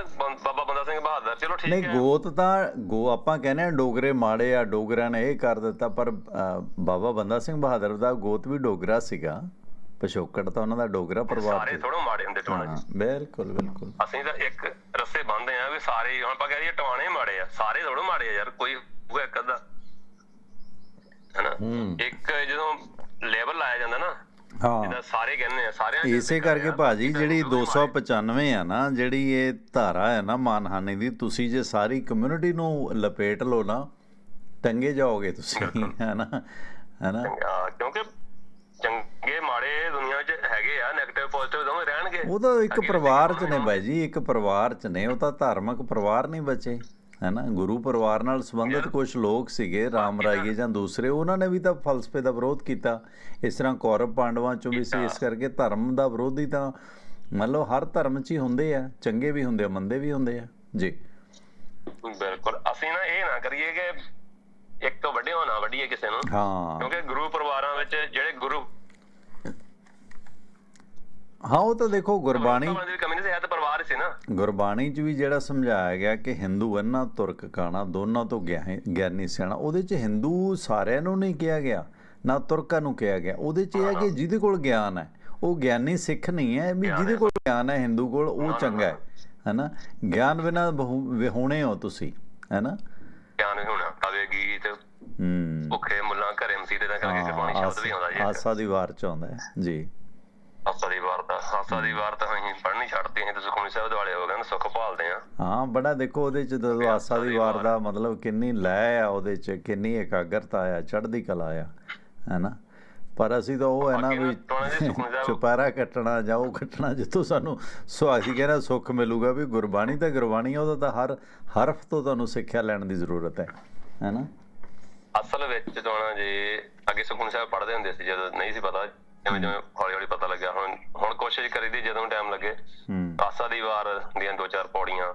ਬਾਬਾ ਬੰਦਾ ਸਿੰਘ ਬਹਾਦਰ ਚਲੋ ਠੀਕ ਨਹੀਂ ਹੈ। ਗੋਤ ਤਾਂ ਗੋ ਆਪਾਂ ਕਹਿੰਦੇ ਆ ਡੋਗਰੇ ਮਾੜੇ ਆ ਡੋਗਰਿਆਂ ਨੇ ਇਹ ਕਰ ਦਿੱਤਾ ਪਰ ਬਾਬਾ ਬੰਦਾ ਸਿੰਘ ਬਹਾਦਰ ਦਾ ਗੋਤ ਵੀ ਡੋਗਰਾ ਸੀਗਾ। ਪਿਛੋਕੜ ਤਾਂ ਉਹਨਾਂ ਦਾ ਡੋਗਰਾ ਪਰਿਵਾਰ ਸਾਰੇ ਥੋੜੋ ਮਾੜੇ ਹੁੰਦੇ ਟਵਾਣੇ ਹਾਂ ਬਿਲਕੁਲ ਬਿਲਕੁਲ। ਅਸੀਂ ਤਾਂ ਇੱਕ ਰਸੇ ਬੰਨਦੇ ਆ ਵੀ ਸਾਰੇ ਹੀ- ਹੁਣ ਆਪਾਂ ਕਹਿ ਦਈਏ ਟਵਾਣੇ ਮਾੜੇ ਆ। ਸਾਰੇ ਥੋੜੋ ਮਾੜੇ ਆ ਯਾਰ ਕੋਈ ਹੋਊਗਾ ਇੱਕ ਅੱਧਾ। ਹਨਾ? ਹੂੰ। ਇੱਕ ਜਦੋਂ ਲੈਵਲ ਲਾਇਆ ਜਾਂਦਾ ਨਾ ਹਾਂ। ਸਾਰੇ ਕਹਿੰਦੇ ਆ ਸਾਰਿਆਂ ਇਸੇ ਕਰਕੇ ਭਾਜੀ ਜਿਹੜੀ ਹਿੰਦੂ ਵੀ ਮਾੜੇ। 295 ਆ ਨਾ ਜਿਹੜੀ ਇਹ ਧਾਰਾ ਹੈ ਨਾ ਮਾਨਹਾਨੀ ਦੀ ਤੁਸੀਂ ਜੇ ਸਾਰੀ ਕਮਿਊਨਿਟੀ ਨੂੰ ਲਪੇਟ ਲਓ ਨਾ ਟੰਗੇ ਜਾਓਗੇ ਤੁਸੀਂ ਹੈਨਾ? ਹੈਨਾ? ਹਾਂ, ਕਿਉਂਕਿ ਚੰਗੇ ਮਾੜੇ ਦੁਨੀਆ 'ਚ ਹੈਗੇ ਆ 네ਗੇਟਿਵ ਪੋਜ਼ਿਟਿਵ ਦੋਵੇਂ ਰਹਿਣਗੇ। ਉਹ ਤਾਂ ਇੱਕ ਪਰਿਵਾਰ ਚ ਨੇ ਬਾਈ ਜੀ ਇੱਕ ਪਰਿਵਾਰ ਚ ਨੇ ਉਹ ਤਾਂ ਧਾਰਮਿਕ ਪਰਿਵਾਰ ਨਹੀਂ ਬਚੇ ਹੈਨਾ? ਗੁਰੂ ਪਰਿਵਾਰ ਨਾਲ ਸੰਬੰਧਿਤ ਕੁਝ ਲੋਕ ਸੀਗੇ ਰਾਮ ਰਾਈਏ ਜਾਂ ਦੂਸਰੇ ਉਹਨਾਂ ਨੇ ਵੀ ਤਾਂ ਫਲਸਫੇ ਦਾ ਵਿਰੋਧ ਕੀਤਾ। ਇਸ ਤਰ੍ਹਾਂ ਕੌਰਵ ਪਾਂਡਵਾਂ ਚੋਂ ਵੀ ਸੀ ਇਸ ਕਰਕੇ ਧਰਮ ਦਾ ਵਿਰੋਧੀ ਤਾਂ ਮੰਨ ਲਓ ਹਰ ਧਰਮ 'ਚ ਹੀ ਹੁੰਦੇ ਆ ਚੰਗੇ ਵੀ ਹੁੰਦੇ ਆ ਮੰਦੇ ਵੀ ਹੁੰਦੇ ਆ। ਜੀ। ਬਿਲਕੁਲ ਅਸੀਂ ਨਾ ਇਹ ਨਾ ਕਰੀਏ ਕਿ ਇੱਕ ਵੱਡੇ ਹੋਣਾ ਵੱਡੀਏ ਕਿਸੇ ਨੂੰ। ਹਾਂ। ਕਿਉਂਕਿ ਗੁਰੂ ਪਰਿਵਾਰਾਂ ਵਿੱਚ ਜਿਹੜੇ ਗੁਰੂ ਹਾਂ ਉਹ ਤਾਂ ਦੇਖੋ ਗੁਰਬਾਣੀ ਦੀ ਕਮੀ ਨਹੀਂ ਸੀ ਹੈ ਤਾਂ ਪਰਿਵਾਰ ਸੀ ਨਾ। ਗੁਰਬਾਣੀ 'ਚ ਵੀ ਜਿਹੜਾ ਸਮਝਾਇਆ ਗਿਆ ਕਿ ਹਿੰਦੂ ਅੰਨਾ ਤੁਰਕ ਕਾਣਾ ਦੋਨਾਂ ਤੋਂ ਗਿਆਨੀ ਸਿਆਣਾ ਉਹਦੇ 'ਚ ਹਿੰਦੂ ਸਾਰਿਆਂ ਨੂੰ ਨਹੀਂ ਕਿਹਾ ਗਿਆ ਨਾ ਤੁਰਕਾਂ ਨੂੰ ਕਿਹਾ ਗਿਆ। ਉਹਦੇ 'ਚ ਇਹ ਹੈ ਕਿ ਜਿਹਦੇ ਕੋਲ ਗਿਆਨ ਹੈ ਉਹ ਗਿਆਨੀ ਸਿੱਖ ਨਹੀਂ ਹੈ ਵੀ ਜਿਹਦੇ ਕੋਲ ਗਿਆਨ ਹੈ ਹਿੰਦੂ ਕੋਲ ਉਹ ਚੰਗਾ ਹੈ ਹੈਨਾ? ਗਿਆਨ ਬਿਨਾ ਵਿਹੋਣੇ ਹੋ ਤੁਸੀਂ ਹੈਨਾ? ਗਿਆਨ ਹੋਣਾ ਕਵੇ ਗੀਤ ਹੂੰ। ਭੁੱਖੇ ਮੁੱਲਾਂ ਘਰੇ ਮਸੀਤੇ ਦਾ ਕਰਕੇ ਗੁਰਬਾਣੀ ਸ਼ਬਦ ਵੀ ਆਉਂਦਾ ਜੀ। ਆਸਾ ਦੀ ਵਾਰ ਚ ਆਉਂਦਾ ਹੈ ਜੀ। ਹਾਸਾ ਦੀ ਵਾਰ ਦਾ ਹਾਸਾ ਦੀ ਵਾਰ ਤਾਂ ਅਸੀਂ ਪੜ੍ਹਨੀ ਛੱਡਤੀ ਅਸੀਂ ਤਾਂ ਸੁਖਮਨੀ ਸਾਹਿਬ ਦੇ ਵਾਲੇ ਹੋ ਗਏ ਨਾ ਸੁੱਖ ਭਾਲਦੇ ਆ ਹਾਂ ਬੜਾ ਦੇਖੋ ਉਹਦੇ ਚ ਜਦੋਂ ਆਸਾ ਦੀ ਵਾਰ ਦਾ ਮਤਲਬ ਕਿੰਨੀ ਲੈ ਆ ਉਹਦੇ ਚ ਕਿੰਨੀ ਇਕਾਗਰਤਾ ਆ ਚੜ੍ਹਦੀ ਕਲਾ ਆ ਹੈਨਾ? ਪਰ ਅਸੀਂ ਤਾਂ ਉਹ ਹੈ ਨਾ ਵੀ ਚੁਪਾਰਾ ਕੱਟਣਾ ਜਾਂ ਉਹ ਕੱਟਣਾ ਜਿੱਥੋਂ ਸਾਨੂੰ ਸੁਹਾਸੀ ਕਹਿੰਦਾ ਸੁੱਖ ਮਿਲੂਗਾ ਵੀ ਗੁਰਬਾਣੀ ਤਾਂ ਗੁਰਬਾਣੀ ਆ ਉਹਦਾ ਤਾਂ ਹਰ ਹਰਫ ਤੋਂ ਤੁਹਾਨੂੰ ਸਿੱਖਿਆ ਲੈਣ ਦੀ ਜ਼ਰੂਰਤ ਹੈ ਹੈਨਾ? ਅਸਲ ਵਿੱਚ ਟੋਣਾ ਜੀ ਅੱਗੇ ਸੁਖਮਨੀ ਸਾਹਿਬ ਪੜ੍ਹਦੇ ਹੁੰਦੇ ਸੀ ਜਦੋਂ ਨਹੀਂ ਸੀ ਪਤਾ ਜਿਵੇਂ ਜਿਵੇਂ ਹੌਲੀ ਹੌਲੀ ਪਤਾ ਲੱਗਿਆ ਹੁਣ ਹੁਣ ਕੋਸ਼ਿਸ਼ ਕਰੀਦੀ ਜਦੋਂ ਟਾਈਮ ਲੱਗੇ ਆਸਾ ਦੀ ਵਾਰ ਦੀਆਂ ਦੋ ਚਾਰ ਪੌੜੀਆਂ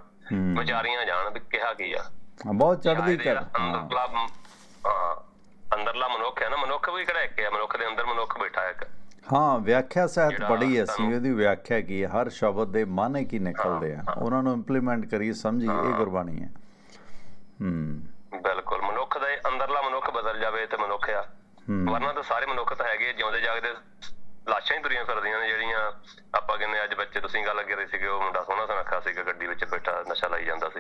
ਵਿਚਾਰੀਆਂ ਜਾਣ ਵੀ ਕਿਹਾ ਕੀ ਆ। ਬਹੁਤ ਚੜ੍ਹਦੀ ਇਹਦੇ ਜਿਹੜਾ ਅੰਦਰਲਾ ਅੰਦਰਲਾ ਮਨੁੱਖ ਹੈ ਨਾ ਮਨੁੱਖ ਵੀ ਕਿਹੜਾ ਇੱਕ ਹੈ ਮਨੁੱਖ ਦੇ ਅੰਦਰ ਮਨੁੱਖ ਬੈਠਾ ਹੈ ਇੱਕ। ਹਾਂ ਵਿਆਖਿਆ ਸਹਿਤ ਪੜ੍ਹੀ ਅਸੀਂ ਉਹਦੀ ਵਿਆਖਿਆ ਕੀ ਹੈ ਹਰ ਸ਼ਬਦ ਦੇ ਮਾਨੇ ਕੀ ਨਿਕਲਦੇ ਆ। ਉਹਨਾਂ ਨੂੰ ਇੰਪਲੀਮੈਂਟ ਕਰੀਏ ਸਮਝੀਏ ਇਹ ਗੁਰਬਾਣੀ ਹੈ। ਹੂੰ। ਬਿਲਕੁਲ ਮਨੁੱਖ ਦਾ ਅੰਦਰਲਾ ਮਨੁੱਖ ਬਦਲ ਜਾਵੇ ਤੇ ਮਨੁੱਖ ਆ। ਹੂੰ। ਵਰਨਾ ਤਾਂ ਸਾਰੇ ਮਨੁੱਖ ਤਾਂ ਹੈਗੇ ਜਿਉਂਦੇ ਜਾਗਦੇ ਲਾਸ਼ਾਂ ਹੀ ਤੁਰੀਆਂ ਫਿਰਦੀਆਂ ਨੇ ਜਿਹੜੀਆਂ ਆਪਾਂ ਕਹਿੰਦੇ ਅੱਜ ਬੱਚੇ ਤੁਸੀਂ ਗੱਲ ਅੱਗੇ ਰਹੇ ਸੀਗੇ ਉਹ ਮੁੰਡਾ ਸੋਹਣਾ ਸੁਨੱਖਾ ਸੀਗਾ ਗੱਡੀ ਵਿੱਚ ਬੈਠਾ ਨਸ਼ਾ ਲਾਈ ਜਾਂਦਾ ਸੀ।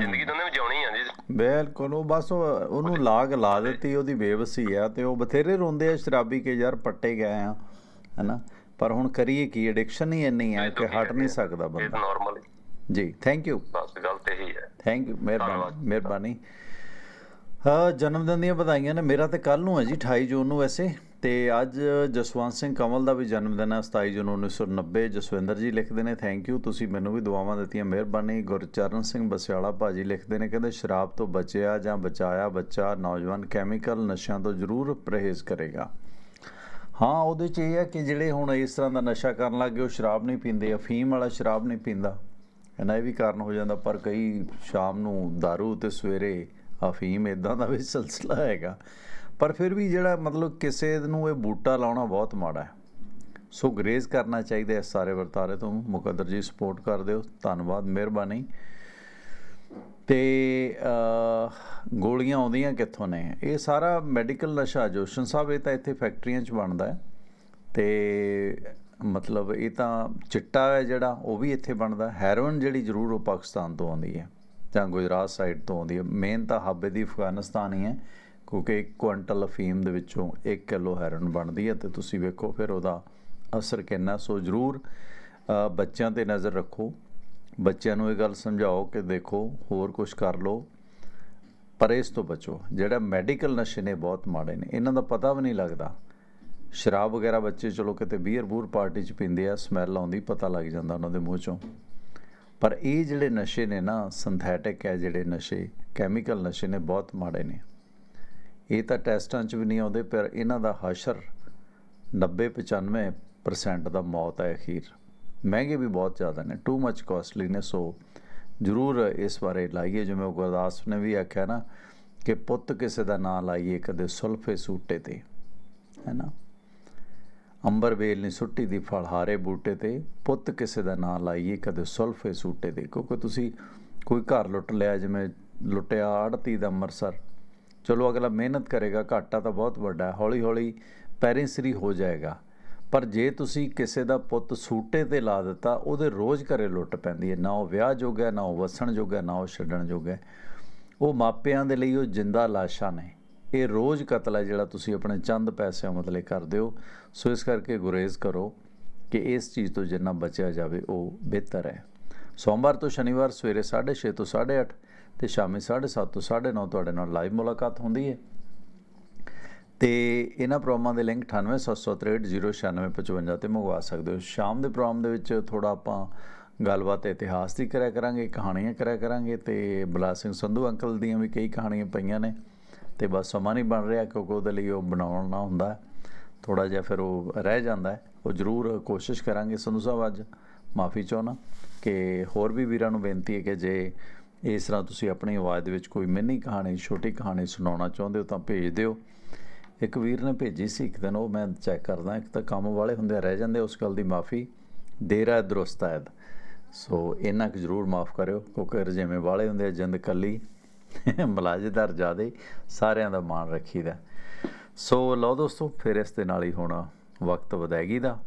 ਜ਼ਿੰਦਗੀ ਤਾਂ ਉਹਨੇ ਜਿਉਣੀ ਆ ਜੀ। ਬਿਲਕੁਲ ਉਹ ਬਸ ਉਹ- ਉਹਨੂੰ ਲਾਗ ਲਾ ਦਿੱਤੀ ਉਹਦੀ ਬੇਵਸੀ ਆ ਤੇ ਉਹ ਬਥੇਰੇ ਰੋਂਦੇ ਆ ਸ਼ਰਾਬੀ ਕੇ ਯਾਰ ਪੱਟੇ ਗਏ ਆ ਹੈਨਾ? ਪਰ ਹੁਣ ਕਰੀਏ ਕੀ ਐਡਿਕਸ਼ਨ ਹੀ ਇੰਨੀ ਆ ਕਿ ਹਟ ਨਹੀਂ ਸਕਦਾ ਇਹ ਬੰਦਾ। ਨਾਰਮਲ ਜੀ ਥੈਂਕ ਯੂ ਬਸ ਗੱਲ ਤੇ ਇਹੀ ਹੈ। ਥੈਂਕ ਯੂ ਮਿਹਰਬਾਨੀ। ਮਿਹਰਬਾਨੀ। ਹਾਂ, ਜਨਮ ਦਿਨ ਦੀਆਂ ਵਧਾਈਆਂ ਨੇ। ਮੇਰਾ ਤੇ ਕੱਲ ਨੂੰ ਹੈ ਜੀ 28 ਜੂਨ ਨੂੰ ਵੈਸੇ। ਤੇ ਅੱਜ ਜਸਵੰਤ ਸਿੰਘ ਕੰਵਲ ਦਾ ਵੀ ਜਨਮ ਦਿਨ ਹੈ 27 ਜੂਨ 1990 ਜਸਵਿੰਦਰ ਜੀ ਲਿਖਦੇ ਨੇ ਥੈਂਕ ਯੂ ਤੁਸੀਂ ਮੈਨੂੰ ਵੀ ਦੁਆਵਾਂ ਦਿੱਤੀਆਂ, ਮਿਹਰਬਾਨੀ। ਗੁਰਚਰਨ ਸਿੰਘ ਬਸਿਆਲਾ ਭਾਜੀ ਲਿਖਦੇ ਨੇ, ਕਹਿੰਦੇ ਸ਼ਰਾਬ ਤੋਂ ਬਚਿਆ ਜਾਂ ਬਚਾਇਆ ਬੱਚਾ ਨੌਜਵਾਨ ਕੈਮੀਕਲ ਨਸ਼ਿਆਂ ਤੋਂ ਜ਼ਰੂਰ ਪਰਹੇਜ਼ ਕਰੇਗਾ। ਹਾਂ, ਉਹਦੇ ਚ ਇਹ ਹੈ ਕਿ ਜਿਹੜੇ ਹੁਣ ਇਸ ਤਰ੍ਹਾਂ ਦਾ ਨਸ਼ਾ ਕਰਨ ਲੱਗੇ ਉਹ ਸ਼ਰਾਬ ਨਹੀਂ ਪੀਂਦੇ। ਅਫੀਮ ਵਾਲਾ ਸ਼ਰਾਬ ਨਹੀਂ ਪੀਂਦਾ। ਇਹਨਾਂ ਇਹ ਵੀ ਕਾਰਨ ਹੋ ਜਾਂਦਾ, ਪਰ ਕਈ ਸ਼ਾਮ ਨੂੰ दारू ਤੇ ਸਵੇਰੇ ਅਫੀਮ ਇਦਾਂ ਦਾ ਵੀ ਸਿਲਸਿਲਾ ਹੈਗਾ। ਪਰ ਫਿਰ ਵੀ ਜਿਹੜਾ ਮਤਲਬ ਕਿਸੇ ਨੂੰ ਇਹ ਬੂਟਾ ਲਾਉਣਾ ਬਹੁਤ ਮਾੜਾ ਹੈ। ਸੋ ਗਰੇਜ਼ ਕਰਨਾ ਚਾਹੀਦਾ ਇਸ ਸਾਰੇ ਵਰਤਾਰੇ ਤੋਂ। ਮੁਕੱਦਰ ਜੀ ਸਪੋਰਟ ਕਰ ਦਿਓ। ਧੰਨਵਾਦ, ਮਿਹਰਬਾਨੀ। ਤੇ ਗੋਲੀਆਂ ਆਉਂਦੀਆਂ ਕਿੱਥੋਂ ਨੇ? ਇਹ ਸਾਰਾ ਮੈਡੀਕਲ ਨਸ਼ਾ ਜੋਸ਼ਨ ਸਾਹਿਬ, ਇਹ ਤਾਂ ਇੱਥੇ ਫੈਕਟਰੀਆਂ 'ਚ ਬਣਦਾ ਹੈ। ਤੇ ਮਤਲਬ ਇਹ ਤਾਂ ਚਿੱਟਾ ਹੈ ਜਿਹੜਾ, ਉਹ ਵੀ ਇੱਥੇ ਬਣਦਾ। ਹੈਰੋਇਨ ਜਿਹੜੀ ਜ਼ਰੂਰ ਉਹ ਪਾਕਿਸਤਾਨ ਤੋਂ ਆਉਂਦੀ ਹੈ। ਜਾਂ ਗੁਜਰਾਤ ਸਾਈਡ ਤੋਂ ਆਉਂਦੀ ਹੈ। ਮੇਨ ਤਾਂ ਹੱਬ ਦੀ ਅਫਗਾਨਿਸਤਾਨ ਹੀ ਹੈ, ਕਿਉਂਕਿ ਇੱਕ ਕੁਇੰਟਲ ਅਫੀਮ ਦੇ ਵਿੱਚੋਂ 1 ਕਿਲੋ ਹੈਰਨ ਬਣਦੀ ਹੈ ਤੇ ਤੁਸੀਂ ਵੇਖੋ ਫਿਰ ਉਹਦਾ ਅਸਰ ਕਿੰਨਾ। ਸੋ ਜ਼ਰੂਰ ਬੱਚਿਆਂ ਤੇ ਨਜ਼ਰ ਰੱਖੋ। ਬੱਚਿਆਂ ਨੂੰ ਇਹ ਗੱਲ ਸਮਝਾਓ ਕਿ ਦੇਖੋ, ਹੋਰ ਕੁਝ ਕਰ ਲਓ, ਪਰ ਇਸ ਤੋਂ ਬਚੋ। ਜਿਹੜਾ ਮੈਡੀਕਲ ਨਸ਼ੇ ਨੇ, ਬਹੁਤ ਮਾੜੇ ਨੇ। ਇਹਨਾਂ ਦਾ ਪਤਾ ਵੀ ਨਹੀਂ ਲੱਗਦਾ। ਸ਼ਰਾਬ ਵਗੈਰਾ ਬੱਚੇ ਚਲੋ ਕਿਤੇ ਬੀਅਰ ਬੂਰ ਪਾਰਟੀ ਚ ਪੀਂਦੇ ਆ ਸਮੈਲ ਆਉਂਦੀ, ਪਤਾ ਲੱਗ ਜਾਂਦਾ ਉਹਨਾਂ ਦੇ ਮੂੰਹ ਚੋਂ। ਪਰ ਇਹ ਜਿਹੜੇ ਨਸ਼ੇ ਨੇ ਨਾ ਸਿੰਥੈਟਿਕ ਹੈ ਜਿਹੜੇ ਨਸ਼ੇ ਕੈਮੀਕਲ ਨਸ਼ੇ ਨੇ, ਬਹੁਤ ਮਾੜੇ ਨੇ। ਇਹ ਤਾਂ ਟੈਸਟਾਂ 'ਚ ਵੀ ਨਹੀਂ ਆਉਂਦੇ, ਪਰ ਇਹਨਾਂ ਦਾ ਹਸ਼ਰ 90-95% ਦਾ ਮੌਤ ਹੈ ਅਖੀਰ। ਮਹਿੰਗੇ ਵੀ ਬਹੁਤ ਜ਼ਿਆਦਾ ਨੇ ਟੂ ਮੱਚ ਕਾਸਟਲੀ ਨੇ, ਸੋ ਜ਼ਰੂਰ ਇਸ ਬਾਰੇ ਲਾਈਏ। ਜਿਵੇਂ ਗੁਰਦਾਸ ਨੇ ਵੀ ਆਖਿਆ ਨਾ ਕਿ ਪੁੱਤ ਕਿਸੇ ਦਾ ਨਾਂ ਲਾਈਏ ਕਦੇ ਸੁਲਫੇ ਸੂਟੇ ਤੇ, ਹੈ ਨਾ? ਅੰਬਰ ਵੇਲ ਨੇ ਸੁੱਟੀ ਦੀ ਫਲਹਾਰੇ ਬੂਟੇ ਤੇ, ਪੁੱਤ ਕਿਸੇ ਦਾ ਨਾਂ ਲਾਈਏ, ਕਦੇ ਸੁਲਫੇ ਸੂਟੇ ਤੇ ਕਿਉਂਕਿ ਤੁਸੀਂ ਕੋਈ ਘਰ ਲੁੱਟ ਲਿਆ, ਜਿਵੇਂ ਲੁੱਟਿਆ ਆੜਤੀ ਦਾ ਅੰਮ੍ਰਿਤਸਰ। ਚਲੋ ਅਗਲਾ ਮਿਹਨਤ ਕਰੇਗਾ, ਘਾਟਾ ਤਾਂ ਬਹੁਤ ਵੱਡਾ ਹੈ ਹੌਲੀ ਹੌਲੀ ਪੈਰਿੰਸਰੀ ਹੋ ਜਾਏਗਾ। ਪਰ ਜੇ ਤੁਸੀਂ ਕਿਸੇ ਦਾ ਪੁੱਤ ਸੂਟੇ ਤੇ ਲਾ ਦਿੱਤਾ, ਉਹਦੇ ਰੋਜ਼ ਘਰੇ ਲੁੱਟ ਪੈਂਦੀ ਹੈ, ਨਾ ਉਹ ਵਿਆਹ ਜੋਗਾ ਨਾ ਉਹ ਵਸਣ ਜੋਗਾ ਨਾ ਉਹ ਛੱਡਣ ਜੋਗਾ ਉਹ ਮਾਪਿਆਂ ਦੇ ਲਈ ਉਹ ਜਿੰਦਾ ਲਾਸ਼ਾਂ ਨੇ। ਇਹ ਰੋਜ਼ ਕਤਲ ਹੈ ਜਿਹੜਾ ਤੁਸੀਂ ਆਪਣੇ ਚੰਦ ਪੈਸਿਆਂ ਮਤਲੇ ਕਰਦੇ ਹੋ। ਸੋ ਇਸ ਕਰਕੇ ਗੁਰੇਜ਼ ਕਰੋ ਕਿ ਇਸ ਚੀਜ਼ ਤੋਂ ਜਿੰਨਾ ਬਚਿਆ ਜਾਵੇ, ਉਹ ਬਿਹਤਰ ਹੈ। ਸੋਮਵਾਰ ਤੋਂ ਸ਼ਨੀਵਾਰ ਸਵੇਰੇ 6:30 ਤੋਂ 8:30 ਤੇ ਸ਼ਾਮੀ 7:30 ਤੋਂ 9:30 ਤੁਹਾਡੇ ਨਾਲ ਲਾਈਵ ਮੁਲਾਕਾਤ ਹੁੰਦੀ ਹੈ। ਤੇ ਇਹਨਾਂ ਪ੍ਰੋਗਰਾਮਾਂ ਦੇ ਲਿੰਕ 9877309655 ਤੇ ਮੰਗਵਾ ਸਕਦੇ ਹੋ। ਸ਼ਾਮ ਦੇ ਪ੍ਰੋਗਰਾਮ ਦੇ ਵਿੱਚ ਥੋੜਾ ਆਪਾਂ ਗੱਲਬਾਤ ਇਤਿਹਾਸ ਦੀ ਕਰਿਆ ਕਰਾਂਗੇ, ਕਹਾਣੀਆਂ ਕਰਿਆ ਕਰਾਂਗੇ ਤੇ ਬਲਾ ਸਿੰਘ ਸੰਧੂ ਅੰਕਲ ਦੀਆਂ ਵੀ ਕਈ ਕਹਾਣੀਆਂ ਪਈਆਂ ਨੇ। ਤੇ ਬਸ ਸਮਾਂ ਨਹੀਂ ਬਣ ਰਿਹਾ ਕਿਉਂਕਿ ਉਹਦੇ ਲਈ ਉਹ ਬਣਾਉਣਾ ਹੁੰਦਾ। ਥੋੜਾ ਜਿਹਾ ਫਿਰ ਉਹ ਰਹਿ ਜਾਂਦਾ ਹੈ। ਉਹ ਜ਼ਰੂਰ ਕੋਸ਼ਿਸ਼ ਕਰਾਂਗੇ ਸੰਧੂ ਸਾਹਿਬ ਅੱਜ ਮਾਫੀ ਚਾਹਣਾ ਕਿ ਹੋਰ ਵੀ ਵੀਰਾਂ ਨੂੰ ਬੇਨਤੀ ਹੈ ਕਿ ਜੇ ਇਸ ਤਰ੍ਹਾਂ ਤੁਸੀਂ ਆਪਣੀ ਆਵਾਜ਼ ਦੇ ਵਿੱਚ ਕੋਈ ਮਿੰਨੀ ਕਹਾਣੀ ਛੋਟੀ ਕਹਾਣੀ ਸੁਣਾਉਣਾ ਚਾਹੁੰਦੇ ਹੋ ਤਾਂ ਭੇਜ ਦਿਓ। ਇੱਕ ਵੀਰ ਨੇ ਭੇਜੀ ਸੀ ਇੱਕ ਦਿਨ ਉਹ ਮੈਂ ਚੈੱਕ ਕਰਦਾ ਇੱਕ ਤਾਂ ਕੰਮ ਵਾਲੇ ਹੁੰਦੇ ਆ, ਰਹਿ ਜਾਂਦੇ ਉਸ ਗੱਲ ਦੀ ਮਾਫੀ। ਦੇਰ ਹੈ ਦਰੁਸਤ ਹੈ ਸੋ ਇਹਨਾਂ ਕੁ ਜ਼ਰੂਰ ਮਾਫ ਕਰਿਓ ਕਿਉਂਕਿ ਰਜੇਵੇਂ ਵਾਲੇ ਹੁੰਦੇ ਆ ਜਿੰਦ ਕੱਲੀ। ਮਲਾਜੇਦਾਰ ਜਿਆਦੇ ਸਾਰਿਆਂ ਦਾ ਮਾਣ ਰੱਖੀਦਾ। ਸੋ ਲਓ ਦੋਸਤੋ, ਫਿਰ ਇਸ ਦੇ ਨਾਲ ਹੀ ਹੁਣ ਵਕਤ ਵਧੈਗੀ ਦਾ।